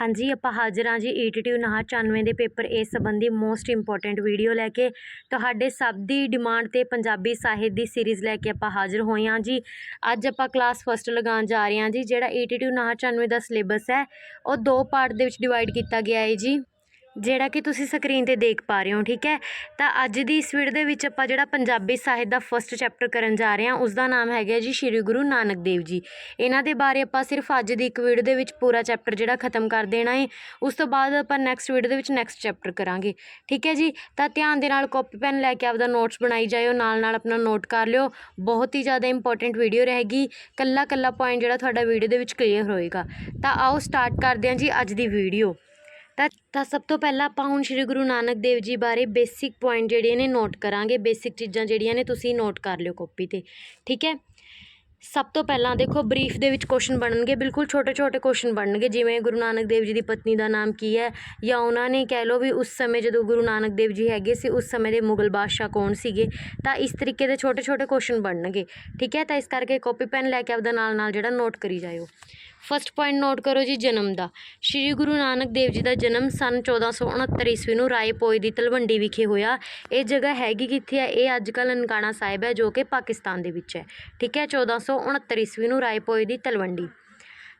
ਹਾਂਜੀ, ਆਪਾਂ ਹਾਜ਼ਰ ਹਾਂ ਜੀ ਈਟੀਟੀ ਨਾਹ 94 ਦੇ ਪੇਪਰ ਏ ਸੰਬੰਧੀ ਮੋਸਟ ਇੰਪੋਰਟੈਂਟ ਵੀਡੀਓ ਲੈ ਕੇ। ਤੁਹਾਡੇ ਸਭ ਦੀ ਡਿਮਾਂਡ ਤੇ ਪੰਜਾਬੀ ਸਾਹਿਤ ਦੀ ਸੀਰੀਜ਼ ਲੈ ਕੇ ਆਪਾਂ ਹਾਜ਼ਰ ਹੋਏ ਹਾਂ ਜੀ। ਅੱਜ ਆਪਾਂ ਕਲਾਸ ਫਸਟ ਲਗਾਉਣ ਜਾ ਰਹੇ ਹਾਂ ਜੀ, ਜਿਹੜਾ ਈਟੀਟੀ ਨਾਹ 94 ਦਾ ਸਿਲੇਬਸ ਹੈ, ਉਹ ਦੋ ਪਾਰਟ ਦੇ ਵਿੱਚ ਡਿਵਾਈਡ ਕੀਤਾ ਗਿਆ ਹੈ ਜੀ। ਜਿਹੜਾ ਕਿ ਤੁਸੀਂ ਸਕਰੀਨ ਤੇ ਦੇਖ ਪਾ ਰਹੇ ਹੋ, ਠੀਕ ਹੈ? ਤਾਂ ਅੱਜ ਦੀ ਇਸ ਵੀਡੀਓ ਦੇ ਵਿੱਚ ਆਪਾਂ ਜਿਹੜਾ ਪੰਜਾਬੀ ਸਾਹਿਤ ਦਾ ਫਸਟ ਚੈਪਟਰ ਕਰਨ ਜਾ ਰਹੇ ਹਾਂ ਉਸ ਦਾ ਨਾਮ ਹੈਗਾ ਜੀ ਸ਼੍ਰੀ ਗੁਰੂ ਨਾਨਕ ਦੇਵ ਜੀ। ਇਹਨਾਂ ਦੇ ਬਾਰੇ ਆਪਾਂ ਸਿਰਫ ਅੱਜ ਦੀ ਇੱਕ ਵੀਡੀਓ ਦੇ ਵਿੱਚ ਪੂਰਾ ਚੈਪਟਰ ਜਿਹੜਾ ਖਤਮ ਕਰ ਦੇਣਾ ਹੈ ਉਸ ਤੋਂ ਬਾਅਦ ਆਪਾਂ ਨੈਕਸਟ ਵੀਡੀਓ ਦੇ ਵਿੱਚ ਨੈਕਸਟ ਚੈਪਟਰ ਕਰਾਂਗੇ, ਠੀਕ ਹੈ ਜੀ? ਤਾਂ ਧਿਆਨ ਦੇ ਨਾਲ ਕਾਪੀ ਪੈਨ ਲੈ ਕੇ ਆਪਦਾ ਨੋਟਸ ਬਣਾਈ ਜਾਇਓ ਨਾਲ ਨਾਲ ਆਪਣਾ ਨੋਟ ਕਰ ਲਿਓ। ਬਹੁਤ ਹੀ ਜ਼ਿਆਦਾ ਇੰਪੋਰਟੈਂਟ ਵੀਡੀਓ ਰਹੇਗੀ। ਕੱਲਾ ਕੱਲਾ ਪੁਆਇੰਟ ਜਿਹੜਾ ਤੁਹਾਡਾ ਵੀਡੀਓ ਦੇ ਵਿੱਚ ਕਲੀਅਰ ਹੋਏਗਾ। ਤਾਂ ਆਓ ਸਟਾਰਟ ਕਰਦੇ ਹਾਂ ਜੀ ਅੱਜ ਦੀ ਵੀਡੀਓ ਤਾਂ ਤਾਂ ਸਭ ਤੋਂ ਪਹਿਲਾਂ ਆਪਾਂ ਹੁਣ ਸ਼੍ਰੀ ਗੁਰੂ ਨਾਨਕ ਦੇਵ ਜੀ ਬਾਰੇ ਬੇਸਿਕ ਪੁਆਇੰਟ ਜਿਹੜੇ ਨੇ ਨੋਟ ਕਰਾਂਗੇ। ਬੇਸਿਕ ਚੀਜ਼ਾਂ ਜਿਹੜੀਆਂ ਨੇ ਤੁਸੀਂ ਨੋਟ ਕਰ ਲਿਓ ਕਾਪੀ ਤੇ। ਠੀਕ ਹੈ? ਸਭ ਤੋਂ ਪਹਿਲਾਂ ਦੇਖੋ ਬਰੀਫ ਦੇ ਵਿੱਚ ਕੁਐਸਚਨ ਬਣਨਗੇ। ਬਿਲਕੁਲ ਛੋਟੇ ਛੋਟੇ ਕੁਐਸਚਨ ਬਣਨਗੇ। ਜਿਵੇਂ ਗੁਰੂ ਨਾਨਕ ਦੇਵ ਜੀ ਦੀ ਪਤਨੀ ਦਾ ਨਾਮ ਕੀ ਹੈ? ਜਾਂ ਉਹਨਾਂ ਨੇ ਕਹਿ ਲਓ ਵੀ ਉਸ ਸਮੇਂ ਜਦੋਂ ਗੁਰੂ ਨਾਨਕ ਦੇਵ ਜੀ ਹੈਗੇ ਸੀ, ਉਸ ਸਮੇਂ ਦੇ ਮੁਗਲ ਬਾਦਸ਼ਾਹ ਕੌਣ ਸੀਗੇ? ਤਾਂ ਇਸ ਤਰੀਕੇ ਦੇ ਛੋਟੇ ਛੋਟੇ ਕੁਐਸਚਨ ਬਣਨਗੇ। ਠੀਕ ਹੈ? ਤਾਂ ਇਸ ਕਰਕੇ ਕਾਪੀ ਪੈਨ ਲੈ ਕੇ ਆਪਦਾ ਨਾਲ ਨਾਲ ਜਿਹੜਾ ਨੋਟ ਕਰੀ ਜਾਇਓ। ਫਸਟ ਪੁਆਇੰਟ ਨੋਟ ਕਰੋ ਜੀ ਜਨਮ ਦਾ। ਸ਼੍ਰੀ ਗੁਰੂ ਨਾਨਕ ਦੇਵ ਜੀ ਦਾ ਜਨਮ ਸਨ 1469 ਈਸਵੀ ਨੂੰ ਰਾਏਪੋਏ ਦੀ ਤਲਵੰਡੀ ਵਿਖੇ ਹੋਇਆ। ਇਹ ਜਗ੍ਹਾ ਹੈਗੀ ਕਿੱਥੇ ਹੈ ਇਹ ਅੱਜ ਕੱਲ੍ਹ ਨਨਕਾਣਾ ਸਾਹਿਬ ਹੈ, ਜੋ ਕਿ ਪਾਕਿਸਤਾਨ ਦੇ ਵਿੱਚ ਹੈ। ਠੀਕ ਹੈ 1469 ਈਸਵੀ ਨੂੰ ਰਾਏਪੋਏ ਦੀ ਤਲਵੰਡੀ।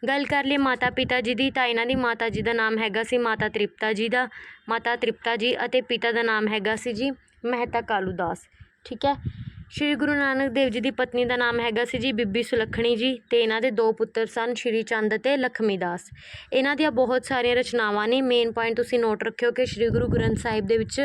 ਗੱਲ ਕਰ ਲਈ ਮਾਤਾ ਪਿਤਾ ਜੀ ਦੀ, ਤਾਂ ਇਹਨਾਂ ਦੀ ਮਾਤਾ ਜੀ ਦਾ ਨਾਮ ਹੈਗਾ ਸੀ ਮਾਤਾ ਤ੍ਰਿਪਤਾ ਜੀ ਦਾ। ਮਾਤਾ ਤ੍ਰਿਪਤਾ ਜੀ ਅਤੇ ਪਿਤਾ ਦਾ ਨਾਮ ਹੈਗਾ ਸੀ ਜੀ ਮਹਿਤਾ ਕਾਲੂ ਦਾਸ। ਠੀਕ ਹੈ ਸ਼੍ਰੀ ਗੁਰੂ ਨਾਨਕ ਦੇਵ ਜੀ ਦੀ ਪਤਨੀ ਦਾ ਨਾਮ ਹੈਗਾ ਸੀ ਜੀ ਬੀਬੀ ਸੁਲੱਖਣੀ ਜੀ ਤੇ ਇਹਨਾਂ ਦੇ ਦੋ ਪੁੱਤਰ ਸਨ, ਸ਼੍ਰੀ ਚੰਦ ਅਤੇ ਲਖਮੀ ਦਾਸ। ਇਹਨਾਂ ਦੀਆਂ ਬਹੁਤ ਸਾਰੀਆਂ ਰਚਨਾਵਾਂ ਨੇ। ਮੇਨ ਪੁਆਇੰਟ ਤੁਸੀਂ ਨੋਟ ਰੱਖਿਓ ਕਿ ਸ਼੍ਰੀ ਗੁਰੂ ਗ੍ਰੰਥ ਸਾਹਿਬ ਦੇ ਵਿੱਚ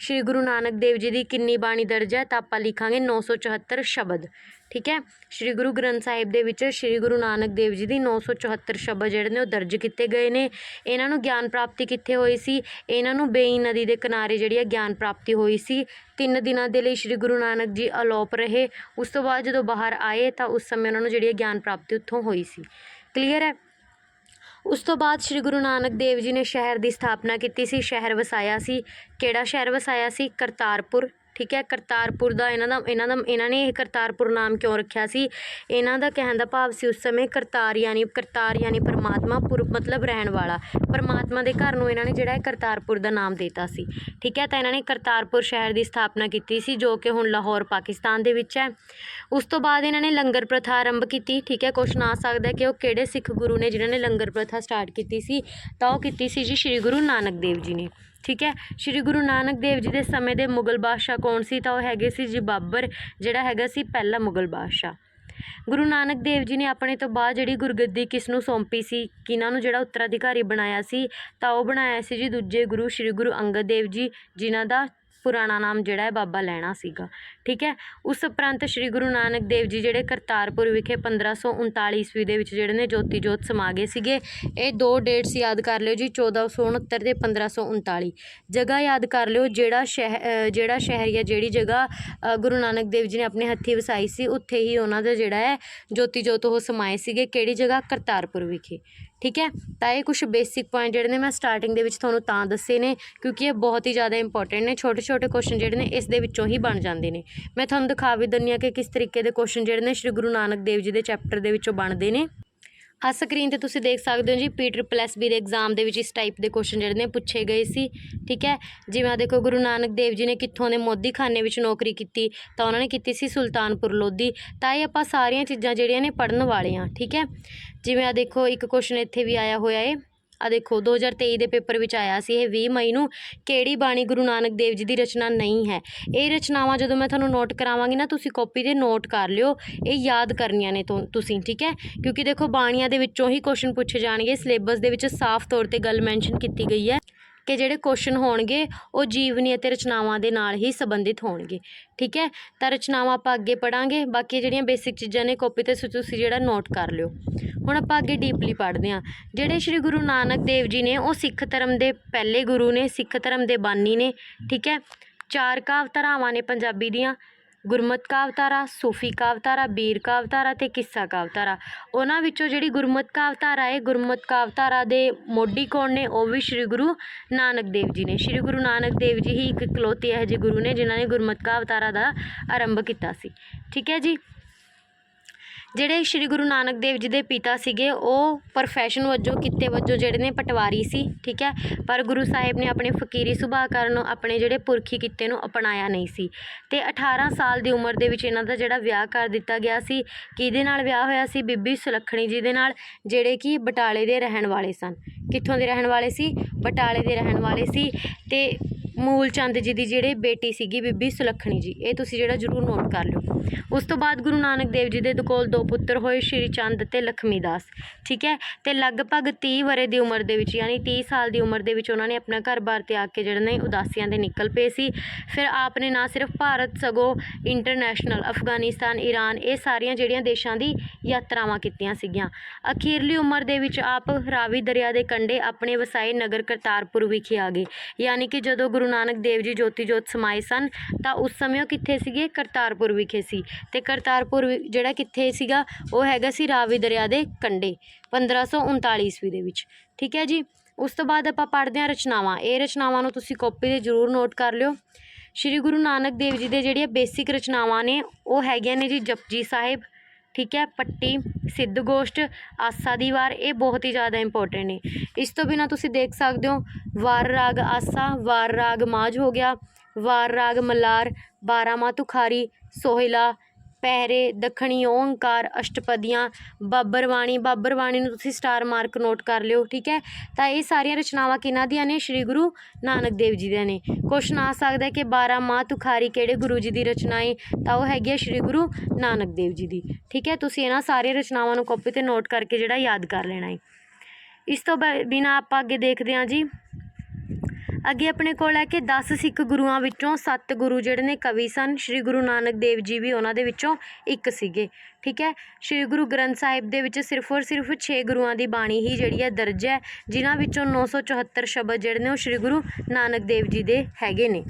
ਸ਼੍ਰੀ ਗੁਰੂ ਨਾਨਕ ਦੇਵ ਜੀ ਦੀ ਕਿੰਨੀ ਬਾਣੀ ਦਰਜ ਹੈ ਤਾਂ ਆਪਾਂ ਲਿਖਾਂਗੇ 974 ਸ਼ਬਦ। ਠੀਕ ਹੈ? ਸ਼੍ਰੀ ਗੁਰੂ ਗ੍ਰੰਥ ਸਾਹਿਬ ਦੇ ਵਿੱਚ ਸ਼੍ਰੀ ਗੁਰੂ ਨਾਨਕ ਦੇਵ ਜੀ ਦੀ 974 ਸ਼ਬਦ ਜਿਹੜੇ ਨੇ ਉਹ ਦਰਜ ਕੀਤੇ ਗਏ ਨੇ। ਇਹਨਾਂ ਨੂੰ ਗਿਆਨ ਪ੍ਰਾਪਤੀ ਕਿੱਥੇ ਹੋਈ ਸੀ? ਇਹਨਾਂ ਨੂੰ ਬੇਈ ਨਦੀ ਦੇ ਕਿਨਾਰੇ ਜਿਹੜੀ ਹੈ ਗਿਆਨ ਪ੍ਰਾਪਤੀ ਹੋਈ ਸੀ। ਤਿੰਨ ਦਿਨਾਂ ਦੇ ਲਈ ਸ਼੍ਰੀ ਗੁਰੂ ਨਾਨਕ ਜੀ ਅਲੋਪ ਰਹੇ। ਉਸ ਤੋਂ ਬਾਅਦ ਜਦੋਂ ਬਾਹਰ ਆਏ ਤਾਂ ਉਸ ਸਮੇਂ ਉਹਨਾਂ ਨੂੰ ਜਿਹੜੀ ਹੈ ਗਿਆਨ ਪ੍ਰਾਪਤੀ ਉੱਥੋਂ ਹੋਈ ਸੀ। ਕਲੀਅਰ ਹੈ? ਉਸ ਤੋਂ ਬਾਅਦ ਸ਼੍ਰੀ ਗੁਰੂ ਨਾਨਕ ਦੇਵ ਜੀ ਨੇ ਸ਼ਹਿਰ ਦੀ ਸਥਾਪਨਾ ਕੀਤੀ ਸੀ, ਸ਼ਹਿਰ ਵਸਾਇਆ ਸੀ। ਕਿਹੜਾ ਸ਼ਹਿਰ ਵਸਾਇਆ ਸੀ? ਕਰਤਾਰਪੁਰ। ਠੀਕ ਹੈ, ਕਰਤਾਰਪੁਰ ਦਾ ਇਹਨਾਂ ਦਾ ਇਹਨਾਂ ਦਾ, ਇਹਨਾਂ ਨੇ ਇਹ ਕਰਤਾਰਪੁਰ ਨਾਮ ਕਿਉਂ ਰੱਖਿਆ ਸੀ? ਇਹਨਾਂ ਦਾ ਕਹਿਣ ਦਾ ਭਾਵ ਸੀ ਉਸ ਸਮੇਂ ਕਰਤਾਰ ਯਾਨੀ ਕਰਤਾਰ ਯਾਨੀ ਪਰਮਾਤਮਾ ਪੁਰ, ਮਤਲਬ ਰਹਿਣ ਵਾਲਾ। ਪਰਮਾਤਮਾ ਦੇ ਘਰ ਨੂੰ ਇਹਨਾਂ ਨੇ ਜਿਹੜਾ ਹੈ ਕਰਤਾਰਪੁਰ ਦਾ ਨਾਮ ਦਿੱਤਾ ਸੀ। ਠੀਕ ਹੈ, ਤਾਂ ਇਹਨਾਂ ਨੇ ਕਰਤਾਰਪੁਰ ਸ਼ਹਿਰ ਦੀ ਸਥਾਪਨਾ ਕੀਤੀ ਸੀ, ਜੋ ਕਿ ਹੁਣ ਲਾਹੌਰ, ਪਾਕਿਸਤਾਨ ਦੇ ਵਿੱਚ ਹੈ। ਉਸ ਤੋਂ ਬਾਅਦ ਇਹਨਾਂ ਨੇ ਲੰਗਰ ਪ੍ਰਥਾ ਆਰੰਭ ਕੀਤੀ, ਠੀਕ ਹੈ, ਕੁਛ ਆ ਸਕਦਾ ਕਿ ਉਹ ਕਿਹੜੇ ਸਿੱਖ ਗੁਰੂ ਨੇ ਜਿਨ੍ਹਾਂ ਨੇ ਲੰਗਰ ਪ੍ਰਥਾ ਸਟਾਰਟ ਕੀਤੀ ਸੀ, ਤਾਂ ਉਹ ਕੀਤੀ ਸੀ ਜੀ ਸ਼੍ਰੀ ਗੁਰੂ ਨਾਨਕ ਦੇਵ ਜੀ ਨੇ। ਠੀਕ ਹੈ? ਸ਼੍ਰੀ ਗੁਰੂ ਨਾਨਕ ਦੇਵ ਜੀ ਦੇ ਸਮੇਂ ਦੇ ਮੁਗਲ ਬਾਦਸ਼ਾਹ ਕੌਣ ਸੀ? ਤਾਂ ਉਹ ਹੈਗੇ ਸੀ ਜੀ ਬਾਬਰ, ਜਿਹੜਾ ਹੈਗਾ ਸੀ ਪਹਿਲਾ ਮੁਗਲ ਬਾਦਸ਼ਾਹ। ਗੁਰੂ ਨਾਨਕ ਦੇਵ ਜੀ ਨੇ ਆਪਣੇ ਤੋਂ ਬਾਅਦ ਜਿਹੜੀ ਗੁਰਗੱਦੀ ਕਿਸ ਨੂੰ ਸੌਂਪੀ ਸੀ, ਕਿਹਨਾਂ ਨੂੰ ਜਿਹੜਾ ਉੱਤਰਾਧਿਕਾਰੀ ਬਣਾਇਆ ਸੀ, ਤਾਂ ਉਹ ਬਣਾਇਆ ਸੀ ਜੀ ਦੂਜੇ ਗੁਰੂ ਸ਼੍ਰੀ ਗੁਰੂ ਅੰਗਦ ਦੇਵ ਜੀ, ਜਿਨ੍ਹਾਂ ਦਾ ਪੁਰਾਣਾ ਨਾਮ ਜਿਹੜਾ ਹੈ ਬਾਬਾ ਲੈਣਾ ਸੀਗਾ, ਠੀਕ ਹੈ? ਉਸ ਉਪਰੰਤ ਸ਼੍ਰੀ ਗੁਰੂ ਨਾਨਕ ਦੇਵ ਜੀ ਜਿਹੜੇ ਕਰਤਾਰਪੁਰ ਵਿਖੇ 1539 ਈਸਵੀ ਦੇ ਵਿੱਚ ਜਿਹੜੇ ਨੇ ਜੋਤੀ ਜੋਤ ਸਮਾ ਗਏ ਸੀਗੇ, ਇਹ ਦੋ ਡੇਟਸ ਯਾਦ ਕਰ ਲਿਓ ਜੀ 1469 ਤੇ 1539 ਜਗ੍ਹਾ ਯਾਦ ਕਰ ਲਿਓ, ਜਿਹੜਾ ਸ਼ਹਿਰ ਜਿਹੜਾ ਸ਼ਹਿਰ ਜਾਂ ਜਿਹੜੀ ਜਗ੍ਹਾ ਗੁਰੂ ਨਾਨਕ ਦੇਵ ਜੀ ਨੇ ਆਪਣੇ ਹੱਥੀਂ ਵਸਾਈ ਸੀ, ਉੱਥੇ ਹੀ ਉਹਨਾਂ ਦਾ ਜਿਹੜਾ ਹੈ ਜੋਤੀ ਜੋਤ ਉਹ ਸਮਾਏ ਸੀਗੇ, ਕਿਹੜੀ ਜਗ੍ਹਾ? ਕਰਤਾਰਪੁਰ ਵਿਖੇ। ਠੀਕ ਹੈ? ਤਾਂ ਇਹ ਕੁਝ ਬੇਸਿਕ ਪੁਆਇੰਟ ਜਿਹੜੇ ਨੇ ਮੈਂ ਸਟਾਰਟਿੰਗ ਦੇ ਵਿੱਚ ਤੁਹਾਨੂੰ ਤਾਂ ਦੱਸੇ ਨੇ, ਕਿਉਂਕਿ ਇਹ ਬਹੁਤ ਹੀ ਜ਼ਿਆਦਾ ਇੰਪੋਰਟੈਂਟ ਨੇ ਛੋਟੇ ਛੋਟੇ ਕੁਐਸਚਨ ਜਿਹੜੇ ਨੇ ਇਸ ਦੇ ਵਿੱਚੋਂ ਹੀ ਬਣ ਜਾਂਦੇ ਨੇ। ਮੈਂ ਤੁਹਾਨੂੰ ਦਿਖਾ ਵੀ ਦਿੰਦੀ ਹਾਂ ਕਿ ਕਿਸ ਤਰੀਕੇ ਦੇ ਕੁਐਸਚਨ ਜਿਹੜੇ ਨੇ ਸ਼੍ਰੀ ਗੁਰੂ ਨਾਨਕ ਦੇਵ ਜੀ ਦੇ ਚੈਪਟਰ ਦੇ ਵਿੱਚੋਂ ਬਣਦੇ ਨੇ। ਆ ਸਕਰੀਨ ਤੇ ਤੁਸੀਂ ਦੇਖ ਸਕਦੇ ਹੋ ਜੀ ਪੀ ਟ੍ਰਿਪਲ ਐਸ ਬੀ ਦੇ ਐਗਜ਼ਾਮ ਦੇ ਵਿੱਚ ਇਸ ਟਾਈਪ ਦੇ ਕੁਐਸਚਨ ਜਿਹੜੇ ਨੇ ਪੁੱਛੇ ਗਏ ਸੀ, ਠੀਕ ਹੈ? ਜਿਵੇਂ ਆ ਦੇਖੋ ਗੁਰੂ ਨਾਨਕ ਦੇਵ ਜੀ ਨੇ ਕਿੱਥੋਂ ਦੇ ਮੋਦੀਖਾਨੇ ਵਿੱਚ ਨੌਕਰੀ ਕੀਤੀ, ਤਾਂ ਉਹਨਾਂ ਨੇ ਕੀਤੀ ਸੀ ਸੁਲਤਾਨਪੁਰ ਲੋਧੀ, ਤਾਂ ਇਹ ਆਪਾਂ ਸਾਰੀਆਂ ਚੀਜ਼ਾਂ ਜਿਹੜੀਆਂ ਨੇ ਪੜਨ ਵਾਲੇ ਆ ਠੀਕ ਹੈ? ਜਿਵੇਂ ਆ ਦੇਖੋ ਇੱਕ ਕੁਐਸਚਨ ਇੱਥੇ ਵੀ ਆਇਆ ਹੋਇਆ ਏ ਆ ਦੇਖੋ 2023 ਦੇ ਪੇਪਰ ਵਿੱਚ ਆਇਆ ਸੀ ਇਹ 20 ਮਈ ਨੂੰ, ਕਿਹੜੀ ਬਾਣੀ ਗੁਰੂ ਨਾਨਕ ਦੇਵ ਜੀ ਦੀ ਰਚਨਾ ਨਹੀਂ ਹੈ। ਇਹ ਰਚਨਾਵਾਂ ਜਦੋਂ ਮੈਂ ਤੁਹਾਨੂੰ ਨੋਟ ਕਰਾਵਾਂਗੀ ਨਾ, ਤੁਸੀਂ ਕਾਪੀ ਤੇ ਨੋਟ ਕਰ ਲਿਓ, ਇਹ ਯਾਦ ਕਰਨੀਆਂ ਨੇ ਤੁਸੀਂ, ਠੀਕ ਹੈ? ਕਿਉਂਕਿ ਦੇਖੋ, ਬਾਣੀਆਂ ਦੇ ਵਿੱਚੋਂ ਹੀ ਕੁਐਸਚਨ ਪੁੱਛੇ ਜਾਣਗੇ ਸਿਲੇਬਸ ਦੇ ਵਿੱਚ ਸਾਫ਼ ਤੌਰ ਤੇ ਗੱਲ ਮੈਂਸ਼ਨ ਕੀਤੀ ਗਈ ਹੈ। ਕਿ ਜਿਹੜੇ ਕੁਐਸਚਨ ਹੋਣਗੇ, ਉਹ ਜੀਵਨੀ ਅਤੇ ਰਚਨਾਵਾਂ ਦੇ ਨਾਲ ਹੀ ਸੰਬੰਧਿਤ ਹੋਣਗੇ। ਠੀਕ ਹੈ? ਤਾਂ ਰਚਨਾਵਾਂ ਆਪਾਂ ਅੱਗੇ ਪੜਾਂਗੇ ਬਾਕੀ ਜਿਹੜੀਆਂ ਬੇਸਿਕ ਚੀਜ਼ਾਂ ਨੇ ਕਾਪੀ ਤੇ ਸੁ- ਤੁਸੀਂ ਜਿਹੜਾ ਨੋਟ ਕਰ ਲਿਓ। ਹੁਣ ਆਪਾਂ ਅੱਗੇ ਡੀਪਲੀ ਪੜ੍ਹਦੇ ਹਾਂ। ਜਿਹੜੇ ਸ਼੍ਰੀ ਗੁਰੂ ਨਾਨਕ ਦੇਵ ਜੀ ਨੇ, ਉਹ ਸਿੱਖ ਧਰਮ ਦੇ ਪਹਿਲੇ ਗੁਰੂ ਨੇ, ਸਿੱਖ ਧਰਮ ਦੇ ਬਾਨੀ ਨੇ। ਠੀਕ ਹੈ? ਚਾਰ ਕਾਵ ਧਾਰਾਵਾਂ ਨੇ ਪੰਜਾਬੀ ਦੀਆਂ। ਗੁਰਮਤਿ ਕਾਵਤਾਰਾ ਸੂਫੀ ਕਾਵਤਾਰਾ ਬੀਰ ਕਾਵਿਧਾਰਾ ਅਤੇ ਕਿੱਸਾ ਕਾਵਿਧਾਰਾ ਉਹਨਾਂ ਵਿੱਚੋਂ ਜਿਹੜੀ ਗੁਰਮਤਿ ਕਾਵਿਧਾਰਾ ਹੈ, ਗੁਰਮਤਿ ਕਾਵਤਾਰਾ ਦੇ ਮੋਢੀ ਕੌਣ ਨੇ? ਉਹ ਵੀ ਸ਼੍ਰੀ ਗੁਰੂ ਨਾਨਕ ਦੇਵ ਜੀ ਨੇ। ਸ਼੍ਰੀ ਗੁਰੂ ਨਾਨਕ ਦੇਵ ਜੀ ਹੀ ਇੱਕ ਇਕਲੌਤੇ ਇਹੋ ਜਿਹੇ ਗੁਰੂ ਨੇ, ਜਿਨ੍ਹਾਂ ਨੇ ਗੁਰਮਤਿ ਕਾਵਤਾਰਾ ਦਾ ਆਰੰਭ ਕੀਤਾ ਸੀ। ਠੀਕ ਹੈ ਜੀ? ਜਿਹੜੇ ਸ਼੍ਰੀ ਗੁਰੂ ਨਾਨਕ ਦੇਵ ਜੀ ਦੇ ਪਿਤਾ ਸੀਗੇ, ਉਹ ਪ੍ਰੋਫੈਸ਼ਨ ਵਜੋਂ, ਕਿੱਤੇ ਵਜੋਂ ਜਿਹੜੇ ਨੇ ਪਟਵਾਰੀ ਸੀ, ਠੀਕ ਹੈ? ਪਰ ਗੁਰੂ ਸਾਹਿਬ ਨੇ ਆਪਣੇ ਫਕੀਰੀ ਸੁਭਾਅ ਕਾਰਨ ਆਪਣੇ ਜਿਹੜੇ ਪੁਰਖੀ ਕਿੱਤੇ ਨੂੰ ਅਪਣਾਇਆ ਨਹੀਂ ਸੀ। ਤੇ 18 ਸਾਲ ਦੀ ਉਮਰ ਦੇ ਵਿੱਚ ਇਹਨਾਂ ਦਾ ਜਿਹੜਾ ਵਿਆਹ ਕਰ ਦਿੱਤਾ ਗਿਆ ਸੀ, ਕਿਹਦੇ ਨਾਲ ਵਿਆਹ ਹੋਇਆ ਸੀ? ਬੀਬੀ ਸੁਲੱਖਣੀ ਜੀ ਦੇ ਨਾਲ, ਜਿਹੜੇ ਕਿ ਬਟਾਲੇ ਦੇ ਰਹਿਣ ਵਾਲੇ ਸਨ। ਕਿੱਥੋਂ ਦੇ ਰਹਿਣ ਵਾਲੇ ਸੀ? ਬਟਾਲੇ ਦੇ ਰਹਿਣ ਵਾਲੇ ਸੀ। ਤੇ ਮੂਲ ਚੰਦ ਜੀ ਦੀ ਜਿਹੜੇ ਬੇਟੀ ਸੀਗੀ ਬੀਬੀ ਸੁਲੱਖਣੀ ਜੀ, ਇਹ ਤੁਸੀਂ ਜਿਹੜਾ ਜ਼ਰੂਰ ਨੋਟ ਕਰ ਲਿਓ। ਉਸ ਤੋਂ ਬਾਅਦ ਗੁਰੂ ਨਾਨਕ ਦੇਵ ਜੀ ਦੇ ਕੋਲ ਦੋ ਪੁੱਤਰ ਹੋਏ, ਸ਼੍ਰੀ ਚੰਦ ਤੇ ਲਖਮੀ ਦਾਸ, ਠੀਕ ਹੈ? ਤੇ ਲਗਭਗ 30 ਵਰੇ ਦੀ ਉਮਰ ਦੇ ਵਿੱਚ, ਯਾਨੀ 30 ਸਾਲ ਦੀ ਉਮਰ ਦੇ ਵਿੱਚ ਉਹਨਾਂ ਨੇ ਆਪਣਾ ਘਰ-ਬਾਰ ਤਿਆਗ ਕੇ ਜਿਹੜੇ ਨੇ ਉਦਾਸੀਆਂ ਦੇ ਨਿਕਲ ਪਏ ਸੀ। ਫਿਰ ਆਪ ਨੇ ਨਾ ਸਿਰਫ ਭਾਰਤ, ਸਗੋਂ ਇੰਟਰਨੈਸ਼ਨਲ ਅਫਗਾਨਿਸਤਾਨ ਈਰਾਨ ਇਹ ਸਾਰੀਆਂ ਜਿਹੜੀਆਂ ਦੇਸ਼ਾਂ ਦੀ ਯਾਤਰਾਵਾਂ ਕੀਤੀਆਂ ਸੀਗੀਆਂ। ਅਖੀਰਲੀ ਉਮਰ ਦੇ ਵਿੱਚ ਆਪ ਰਾਵੀ ਦਰਿਆ ਦੇ ਕੰਢੇ ਆਪਣੇ ਵਸਾਏ ਨਗਰ ਕਰਤਾਰਪੁਰ ਵਿਖੇ ਆ ਗਏ। ਯਾਨੀ ਕਿ ਜਦੋਂ ਗੁਰੂ ਗੁਰੂ ਨਾਨਕ ਦੇਵ ਜੀ ਜੋਤੀ ਜੋਤ ਸਮਾਏ ਸਨ, ਤਾਂ ਉਸ ਸਮੇਂ ਉਹ ਕਿੱਥੇ ਸੀਗੇ? ਕਰਤਾਰਪੁਰ ਵਿਖੇ ਸੀ। ਤੇ ਕਰਤਾਰਪੁਰ ਵਿ- ਜਿਹੜਾ ਕਿੱਥੇ ਸੀਗਾ, ਉਹ ਹੈਗਾ ਸੀ ਰਾਵੀ ਦਰਿਆ ਦੇ ਕੰਢੇ 1539 ਈਸਵੀ ਦੇ ਵਿੱਚ। ਠੀਕ ਹੈ ਜੀ? ਉਸ ਤੋਂ ਬਾਅਦ ਆਪਾਂ ਪੜ੍ਹਦੇ ਹਾਂ ਰਚਨਾਵਾਂ। ਇਹ ਰਚਨਾਵਾਂ ਨੂੰ ਤੁਸੀਂ ਕਾਪੀ ਤੇ ਜ਼ਰੂਰ ਨੋਟ ਕਰ ਲਿਓ। ਸ਼੍ਰੀ ਗੁਰੂ ਨਾਨਕ ਦੇਵ ਜੀ ਦੇ ਜਿਹੜੀਆਂ ਬੇਸਿਕ ਰਚਨਾਵਾਂ ਨੇ, ਉਹ ਹੈਗੀਆਂ ਨੇ ਜੀ ਜਪਜੀ ਸਾਹਿਬ ਠੀਕ ਹੈ? ਪੱਟੀ, ਸਿੱਧ ਗੋਸ਼ਟ, ਆਸਾ ਦੀ ਵਾਰ, ਇਹ ਬਹੁਤ ਹੀ ਜ਼ਿਆਦਾ ਇੰਪੋਰਟੈਂਟ ਨੇ। ਇਸ ਤੋਂ ਬਿਨਾ ਤੁਸੀਂ ਦੇਖ ਸਕਦੇ ਹੋ, ਵਾਰ ਰਾਗ ਆਸਾ, ਵਾਰ ਰਾਗ ਮਾਝ ਹੋ ਗਿਆ, ਵਾਰ ਰਾਗ ਮਲਾਰ ਬਾਰਾਮਾ ਤੁਖਾਰੀ, ਸੋਹਿਲਾ ਪਹਿਰੇ, ਦੱਖਣੀ ਓੰਕਾਰ ਅਸ਼ਟਪਦੀਆਂ ਬਾਬਰਵਾਣੀ ਬਾਬਰਵਾਣੀ ਨੂੰ ਤੁਸੀਂ ਸਟਾਰ ਮਾਰਕ ਨੋਟ ਕਰ ਲਿਓ, ਠੀਕ ਹੈ? ਤਾਂ ਇਹ ਸਾਰੀਆਂ ਰਚਨਾਵਾਂ ਕਿਹਨਾਂ ਦੀਆਂ ਨੇ? ਸ਼੍ਰੀ ਗੁਰੂ ਨਾਨਕ ਦੇਵ ਜੀ ਦੀਆਂ ਨੇ। ਕੁਐਸਚਨ ਆ ਸਕਦਾ ਕਿ 12 ਮਾਹ ਤੁਖਾਰੀ ਕਿਹੜੇ ਗੁਰੂ ਜੀ ਦੀ ਰਚਨਾ ਹੈ ਤਾਂ ਉਹ ਹੈਗੀ ਹੈ ਸ਼੍ਰੀ ਗੁਰੂ ਨਾਨਕ ਦੇਵ ਜੀ ਦੀ, ਠੀਕ ਹੈ? ਤੁਸੀਂ ਇਹਨਾਂ ਸਾਰੀਆਂ ਰਚਨਾਵਾਂ ਨੂੰ ਕਾਪੀ ਤੇ ਨੋਟ ਕਰਕੇ ਜਿਹੜਾ ਯਾਦ ਕਰ ਲੈਣਾ ਹੈ ਇਸ ਤੋਂ ਬਿਨਾ ਆਪਾਂ ਅੱਗੇ ਦੇਖਦੇ ਹਾਂ ਜੀ। ਅੱਗੇ ਆਪਣੇ ਕੋਲ ਹੈ ਕਿ 10 ਸਿੱਖ ਗੁਰੂਆਂ ਵਿੱਚੋਂ 7 ਗੁਰੂ ਜਿਹੜੇ ਨੇ ਕਵੀ ਸਨ, ਸ਼੍ਰੀ ਗੁਰੂ ਨਾਨਕ ਦੇਵ ਜੀ ਵੀ ਉਹਨਾਂ ਦੇ ਵਿੱਚੋਂ ਇੱਕ ਸੀਗੇ, ਠੀਕ ਹੈ? ਸ਼੍ਰੀ ਗੁਰੂ ਗ੍ਰੰਥ ਸਾਹਿਬ ਦੇ ਵਿੱਚ ਸਿਰਫ ਔਰ ਸਿਰਫ 6 ਗੁਰੂਆਂ ਦੀ ਬਾਣੀ ਹੀ ਜਿਹੜੀ ਹੈ ਦਰਜ ਹੈ, ਜਿਨ੍ਹਾਂ ਵਿੱਚੋਂ 974 ਸ਼ਬਦ ਜਿਹੜੇ ਨੇ ਉਹ ਸ਼੍ਰੀ ਗੁਰੂ ਨਾਨਕ ਦੇਵ ਜੀ ਦੇ ਹੈਗੇ ਨੇ।